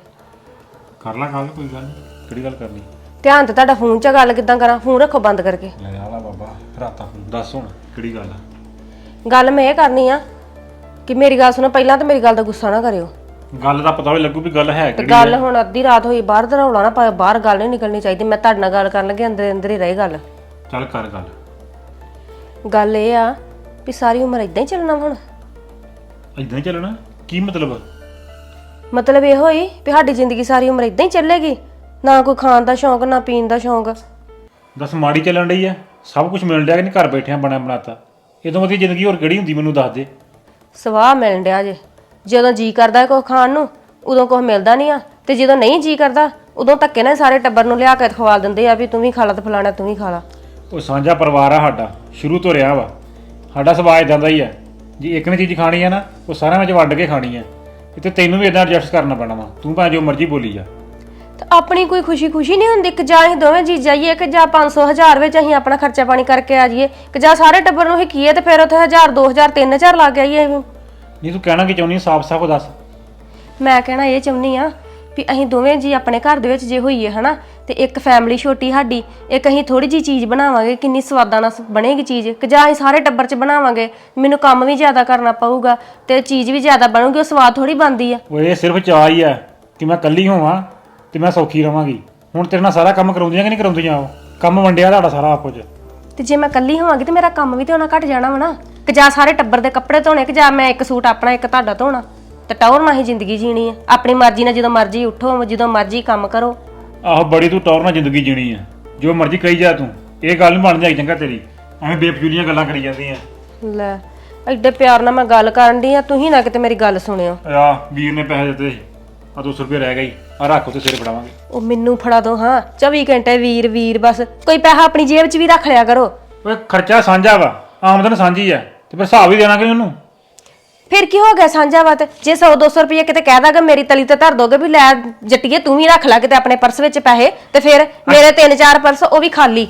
ਕਰ ਲਾ ਗੱਲ ਕੋਈ ਗੱਲ ਨੀ। ਕਿਹੜੀ ਗੱਲ ਕਰਨੀ? ਧਿਆਨ ਤੇ ਤੁਹਾਡਾ ਫੋਨ 'ਚ ਆ, ਗੱਲ ਕਿੱਦਾਂ ਕਰਾਂ? ਫੋਨ ਰੱਖੋ ਬੰਦ ਕਰਕੇ। ਲੈ ਆ ਲਾ ਬਾਬਾ ਰਾਤਾ ਦੱਸ ਹੁਣ ਕਿਹੜੀ ਗੱਲ ਆ? ਗੱਲ ਮੈਂ ਇਹ ਕਰਨੀ ਆ ਕਿ ਮੇਰੀ ਗੱਲ ਸੁਣੋ ਪਹਿਲਾਂ ਤਾਂ ਮੇਰੀ ਗੱਲ ਦਾ ਗੁੱਸਾ ਨਾ ਕਰਿਓ। ਗੱਲ ਦਾ ਪਤਾ ਵੀ ਲੱਗੂ ਵੀ ਗੱਲ ਹੈ ਤੇ ਕਿਹੜੀ ਗੱਲ ਹੁਣ ਅੱਧੀ ਰਾਤ ਹੋਈ ਬਾਹਰ ਦਾ ਰੌਲਾ ਨਾ ਪਾਏ ਬਾਹਰ ਗੱਲ ਨਹੀਂ ਨਿਕਲਣੀ ਚਾਹੀਦੀ। ਮੈਂ ਤੁਹਾਡੇ ਨਾਲ ਗੱਲ ਕਰਨ ਲੱਗੇ ਅੰਦਰ ਅੰਦਰ ਹੀ ਰਹੇ ਗੱਲ। ਚੱਲ ਕਰ ਗੱਲ। ਗੱਲ ਇਹ ਆ ਵੀ ਸਾਰੀ ਉਮਰ ਇਦਾਂ ਹੀ ਚੱਲਣਾ ਹੁਣ। ਇਦਾਂ ਹੀ ਚੱਲਣਾ? ਕੀ ਮਤਲਬ? ਮਤਲਬ ਇਹ ਹੋਈ ਵੀ ਸਾਡੀ ਜ਼ਿੰਦਗੀ ਸਾਰੀ ਉਮਰ ਇਦਾਂ ਹੀ ਚੱਲੇਗੀ। ਨਾ ਕੋਈ ਖਾਣ ਦਾ ਸ਼ੌਂਕ ਨਾ ਪੀਣ ਦਾ ਸ਼ੌਂਕ। ਦੱਸ ਮਾੜੀ ਚੱਲਣ ਰਹੀ ਆ। ਸਭ ਕੁਝ ਮਿਲ ਰਿਹਾ ਕਿ ਨਹੀਂ ਘਰ ਬੈਠਿਆਂ ਬਣਿਆ ਬਣਾਤਾ? ਇਹ ਤੋਂ ਵਧੀਆ ਜ਼ਿੰਦਗੀ ਹੋਰ ਕਿਹੜੀ ਹੁੰਦੀ ਮੈਨੂੰ ਦੱਸ ਦੇ। ਸਵਾਹ ਮਿਲਣ ਡਿਆ ਜੇ। ਜਦੋਂ ਜੀ ਕਰਦਾ ਕੁਝ ਖਾਣ ਨੂੰ ਉਦੋਂ ਕੁਝ ਮਿਲਦਾ ਨਹੀਂ ਆ। ਤੇ ਜਦੋਂ ਨਹੀਂ ਜੀ ਕਰਦਾ ਉਦੋਂ ਧੱਕੇ ਨਾਲ ਸਾਰੇ ਟੱਬਰ ਨੂੰ ਲਿਆ ਕੇ ਖਵਾ ਦਿੰਦੇ ਆ ਵੀ ਤੂੰ ਵੀ ਖਾ ਲਾ ਤੇ ਫਲਾਣਾ ਤੂੰ ਵੀ ਖਾ ਲਾ। ਉਹ ਸਾਂਝਾ ਪਰਿਵਾਰ ਆ ਸਾਡਾ। ਸ਼ੁਰੂ ਤੋਂ ਰਿਹਾ ਵਾ। ਸਾਡਾ ਸੁਭਾਅ ਇਦਾਂ ਦਾ ਹੀ ਆ। ਜੇ ਇੱਕ ਨੇ ਚੀਜ਼ ਖਾਣੀ ਆ ਨਾ ਉਹ ਸਾਰਿਆਂ ਵਿੱਚ ਵੰਡ ਕੇ ਖਾਣੀ ਆ। ਤੇ ਤੈਨੂੰ ਵੀ ਇਦਾਂ ਐਡਜਸਟ ਕਰਨਾ ਪੈਣਾ ਵਾ। ਤੂੰ ਭਾਵੇਂ ਜੋ ਮਰਜ਼ੀ ਬੋਲੀ ਜਾ। ਤੇ ਆਪਣੀ ਕੋਈ ਖੁਸ਼ੀ ਖੁਸ਼ੀ ਨਹੀਂ ਹੁੰਦੀ? ਕਿ ਜਾਂ ਅਸੀਂ ਦੋਵੇਂ ਜੀ ਜਾਈਏ ਕਿ ਜਾਂ 500 ਹਜ਼ਾਰ ਵਿੱਚ ਅਸੀਂ ਆਪਣਾ ਖਰਚਾ ਪਾਣੀ ਕਰਕੇ ਆ ਜਾਈਏ। ਕਿ ਜਾਂ ਸਾਰੇ ਟੱਬਰ ਨੂੰ ਹਿੱਕੀਏ ਤੇ ਫਿਰ ਉੱਥੇ 1000 2000 3000 ਲੱਗ ਆਈਏ ਨਹੀਂ ਤੂੰ ਕਹਿਣਾ ਕੀ ਚਾਹੁੰਦੀ ਸਾਫ਼-ਸਾਫ਼ ਦੱਸ। ਮੈਂ ਕਹਿਣਾ ਇਹ ਚਾਹੁੰਦੀ ਆ ਵੀ ਅਸੀਂ ਦੋਵੇਂ ਜੀ ਆਪਣੇ ਘਰ ਦੇ ਵਿੱਚ ਜੇ ਹੋਈਏ ਹਨਾ? ਤੇ ਇੱਕ ਫੈਮਿਲੀ ਛੋਟੀ ਸਾਡੀ ਇੱਕ ਅਸੀਂ ਥੋੜੀ ਜੀ ਚੀਜ਼ ਬਣਾਵਾਂਗੇ ਕਿੰਨੀ ਸਵਾਦਾਂ ਨਾਲ ਬਣੇਗੀ ਚੀਜ਼। ਕਿ ਜਾਂ ਅਸੀਂ ਸਾਰੇ ਟੱਬਰ 'ਚ ਬਣਾਵਾਂਗੇ ਮੈਨੂੰ ਕੰਮ ਵੀ ਜ਼ਿਆਦਾ ਕਰਨਾ ਪਊਗਾ ਤੇ ਚੀਜ਼ ਵੀ ਜ਼ਿਆਦਾ ਬਣੂਗੀ ਉਹ ਸਵਾਦ ਥੋੜੀ ਬਣਦੀ ਆ। ਉਹ ਇਹ ਸਿਰਫ ਚਾਹ ਹੀ ਆ ਕਿ ਮੈਂ ਇਕੱਲੀ ਹੋਵਾਂ ਤੇ ਮੈਂ ਸੌਖੀ ਰਵਾਂਗੀ। ਹੁਣ ਤੇਰੇ ਨਾਲ ਸਾਰਾ ਕੰਮ ਕਰਾਉਂਦੀਆਂ ਕਿ ਨਹੀਂ ਕਰਾਉਂਦੀਆਂ ਉਹ? ਕੰਮ ਵੰਡਿਆ ਤੁਹਾਡਾ ਸਾਰਾ ਆਪੋ ਚ ਤੇ ਜੇ ਮੈਂ ਇਕੱਲੀ ਹੋਵਾਂਗੀ ਤੇ ਮੇਰਾ ਕੰਮ ਵੀ ਤੇ ਉਹਨਾਂ ਘਟ ਜਾਣਾ ਵਾ ਨਾ? ਕਿ ਜਾਂ ਸਾਰੇ ਟੱਬਰ ਦੇ ਕੱਪੜੇ ਧੋਣੇ ਕਿ ਜਾਂ ਮੈਂ ਇੱਕ ਸੂਟ ਆਪਣਾ ਇੱਕ ਤੁਹਾਡਾ ਧੋਣਾ? ਤੇ ਟੌਰ ਨਾਲ ਹੀ ਜ਼ਿੰਦਗੀ ਜੀਣੀ ਆ। ਆਪਣੀ ਮਰਜ਼ੀ ਨਾਲ ਜਦੋਂ ਮਰਜ਼ੀ ਉੱਠੋ ਜਦੋਂ ਮਰਜ਼ੀ ਕੰਮ ਕਰੋ। ਆਹੋ ਬੜੀ ਤੂੰ ਟੌਰ ਨਾਲ ਜ਼ਿੰਦਗੀ ਜੀਣੀ ਆ। ਜੋ ਮਰਜ਼ੀ ਕਹੀ ਜਾ ਤੂੰ ਇਹ ਗੱਲ ਨਹੀਂ ਬਣ ਜਾਈ ਚੰਗਾ ਤੇਰੀ। ਐਵੇਂ ਬੇਫਜ਼ੂਲੀਆਂ ਗੱਲਾਂ ਕਰੀ ਜਾਂਦੀਆਂ। ਲੈ ਐਡੇ ਪਿਆਰ ਨਾਲ ਮੈਂ ਗੱਲ ਕਰਨ ਦੀ ਆ ਤੁਸੀਂ ਨਾ ਕਿਤੇ ਮੇਰੀ ਗੱਲ ਸੁਣਿਓ। ਆ ਵੀਰ ਨੇ ਪੈਸੇ ਦਿੱਤੇ ਆ 200 ਰੁਪਏ ਰਹਿ ਗਈ ਆ ਰੱਖ ਉੱਤੇ ਸਿਰ ਫੜਾਵਾਂਗੇ। ਉਹ ਮੈਨੂੰ ਫੜਾ ਦੋ ਹਾਂ। 24 ਘੰਟੇ ਵੀਰ ਵੀਰ ਬਸ। ਕੋਈ ਪੈਸਾ ਆਪਣੀ ਜੇਬ 'ਚ ਵੀ ਰੱਖ ਲਿਆ ਕਰੋ। ਓਏ ਖਰਚਾ ਸਾਂਝਾ ਵਾ। ਆਮਦਨ ਸਾਂਝੀ ਆ। ਤੇ ਫਿਰ ਹਿਸਾਬ ਹੀ ਦੇਣਾ ਕਿ ਉਹਨੂੰ? ਫਿਰ ਕੀ ਹੋ ਗਿਆ ਸਾਂਝਾ ਵਤ? ਜੇ 100 200 ਰੁਪਏ ਕਿਤੇ ਕਹਿ ਦਾਂਗਾ ਮੇਰੀ ਤਲੀ ਤੇ ਧਰ ਦੋਗੇ ਵੀ ਲੈ ਜੱਟੀਏ ਤੂੰ ਵੀ ਰੱਖ ਲੈ ਕਿਤੇ ਆਪਣੇ ਪਰਸ ਵਿੱਚ ਪੈਸੇ ਤੇ ਫਿਰ ਮੇਰੇ ਤਿੰਨ ਚਾਰ ਪਰਸ ਉਹ ਵੀ ਖਾਲੀ।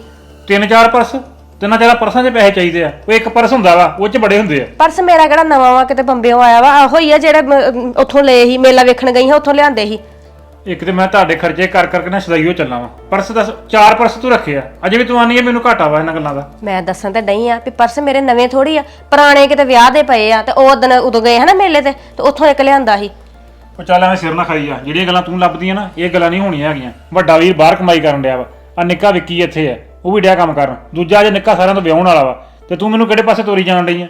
ਤਿੰਨ ਚਾਰ ਪਰਸ? ਤਿੰਨਾਂ ਚਾਰਾਂ ਪਰਸਾਂ 'ਚ ਪੈਸੇ ਚਾਹੀਦੇ ਆ। ਉਹ ਇੱਕ ਪਰਸ ਹੁੰਦਾ ਵਾ ਉਹ 'ਚ ਬੜੇ ਹੁੰਦੇ ਆ। ਪਰਸ ਮੇਰਾ ਕਿਹੜਾ ਨਵਾਂ ਵਾ ਕਿਤੇ ਬੰਬਿਓਂ ਆਇਆ ਵਾ ਆਹੋ ਹੀ ਆ ਜਿਹੜੇ ਮ- ਉੱਥੋਂ ਲਏ ਸੀ ਮੇਲਾ ਵੇਖਣ ਗਈ ਹਾਂ ਉੱਥੋਂ ਲਿਆਂਦੇ ਸੀ। ਇੱਕ ਤੇ ਮੈਂ ਤੁਹਾਡੇ ਖਰਚੇ ਕਰ ਕਰਕੇ ਨਾ ਸਦਾਈਓ ਚੱਲਾਂ ਵਾ ਪਰਸ ਦੱਸ ਚਾਰ ਪਰਸ ਤੂੰ ਰੱਖੇ ਆ। ਅਜੇ ਵੀ ਤੂੰ ਆਨੀ ਹੈ ਮੈਨੂੰ ਘਾਟਾ ਵਾ ਇਹਨਾਂ ਗੱਲਾਂ ਦਾ। ਮੈਂ ਦੱਸਣ ਤੇ ਡਈ ਆ ਵੀ ਪਰਸ ਮੇਰੇ ਨਵੇਂ ਥੋੜੀ ਆ। ਪੁਰਾਣੇ ਕਿਤੇ ਵਿਆਹ ਦੇ ਪਏ ਆ ਤੇ ਉਹ ਦਿਨ ਉਦੋਂ ਗਏ ਹਨਾ ਮੇਲੇ ਤੇ ਤੇ ਉੱਥੋਂ ਇੱਕ ਲਿਆਂਦਾ ਸੀ। ਉਹ ਚੱਲ ਐਵੇਂ ਸਿਰ ਨਾ ਖਾਈ ਆ ਜਿਹੜੀਆਂ ਗੱਲਾਂ ਤੂੰ ਲੱਭਦੀਆਂ ਨਾ ਇਹ ਗੱਲਾਂ ਨਹੀਂ ਹੋਣੀਆਂ ਹੈਗੀਆਂ। ਵੱਡਾ ਵੀਰ ਬਾਹਰ ਕਮਾਈ ਕਰਨ ਡਿਆ ਵਾ। ਆ ਨਿੱਕਾ ਵਿੱਕੀ ਇੱਥੇ ਆ। ਉਹ ਵੀ ਡਿਆ ਕੰਮ ਕਰਨ। ਦੂਜਾ ਜੇ ਨਿੱਕਾ ਸਾਰਿਆਂ ਤੋਂ ਵਿਆਹਣ ਵਾਲਾ ਵਾ। ਤੇ ਤੂੰ ਮੈਨੂੰ ਕਿਹੜੇ ਪਾਸੇ ਤੋਰੀ ਜਾਣ ਡਈ ਆ?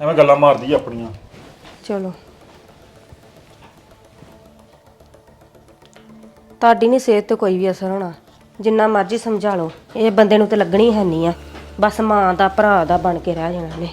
ਐਵੇਂ ਗੱਲਾਂ ਮਾਰਦੀ ਆ ਆਪਣੀਆਂ। ਚਲੋ। ਤੁਹਾਡੀ ਨਹੀਂ ਸਿਹਤ ਤੇ ਕੋਈ ਵੀ ਅਸਰ ਹੋਣਾ। ਜਿੰਨਾ ਮਰਜ਼ੀ ਸਮਝਾ ਲਓ, ਇਹ ਬੰਦੇ ਨੂੰ ਤੇ ਲੱਗਣੀ ਹੈ ਨਹੀਂ ਆ। ਬਸ ਮਾਂ ਦਾ, ਭਰਾ ਦਾ ਬਣ ਕੇ ਰਹਿ ਜਾਣਾ ਨੇ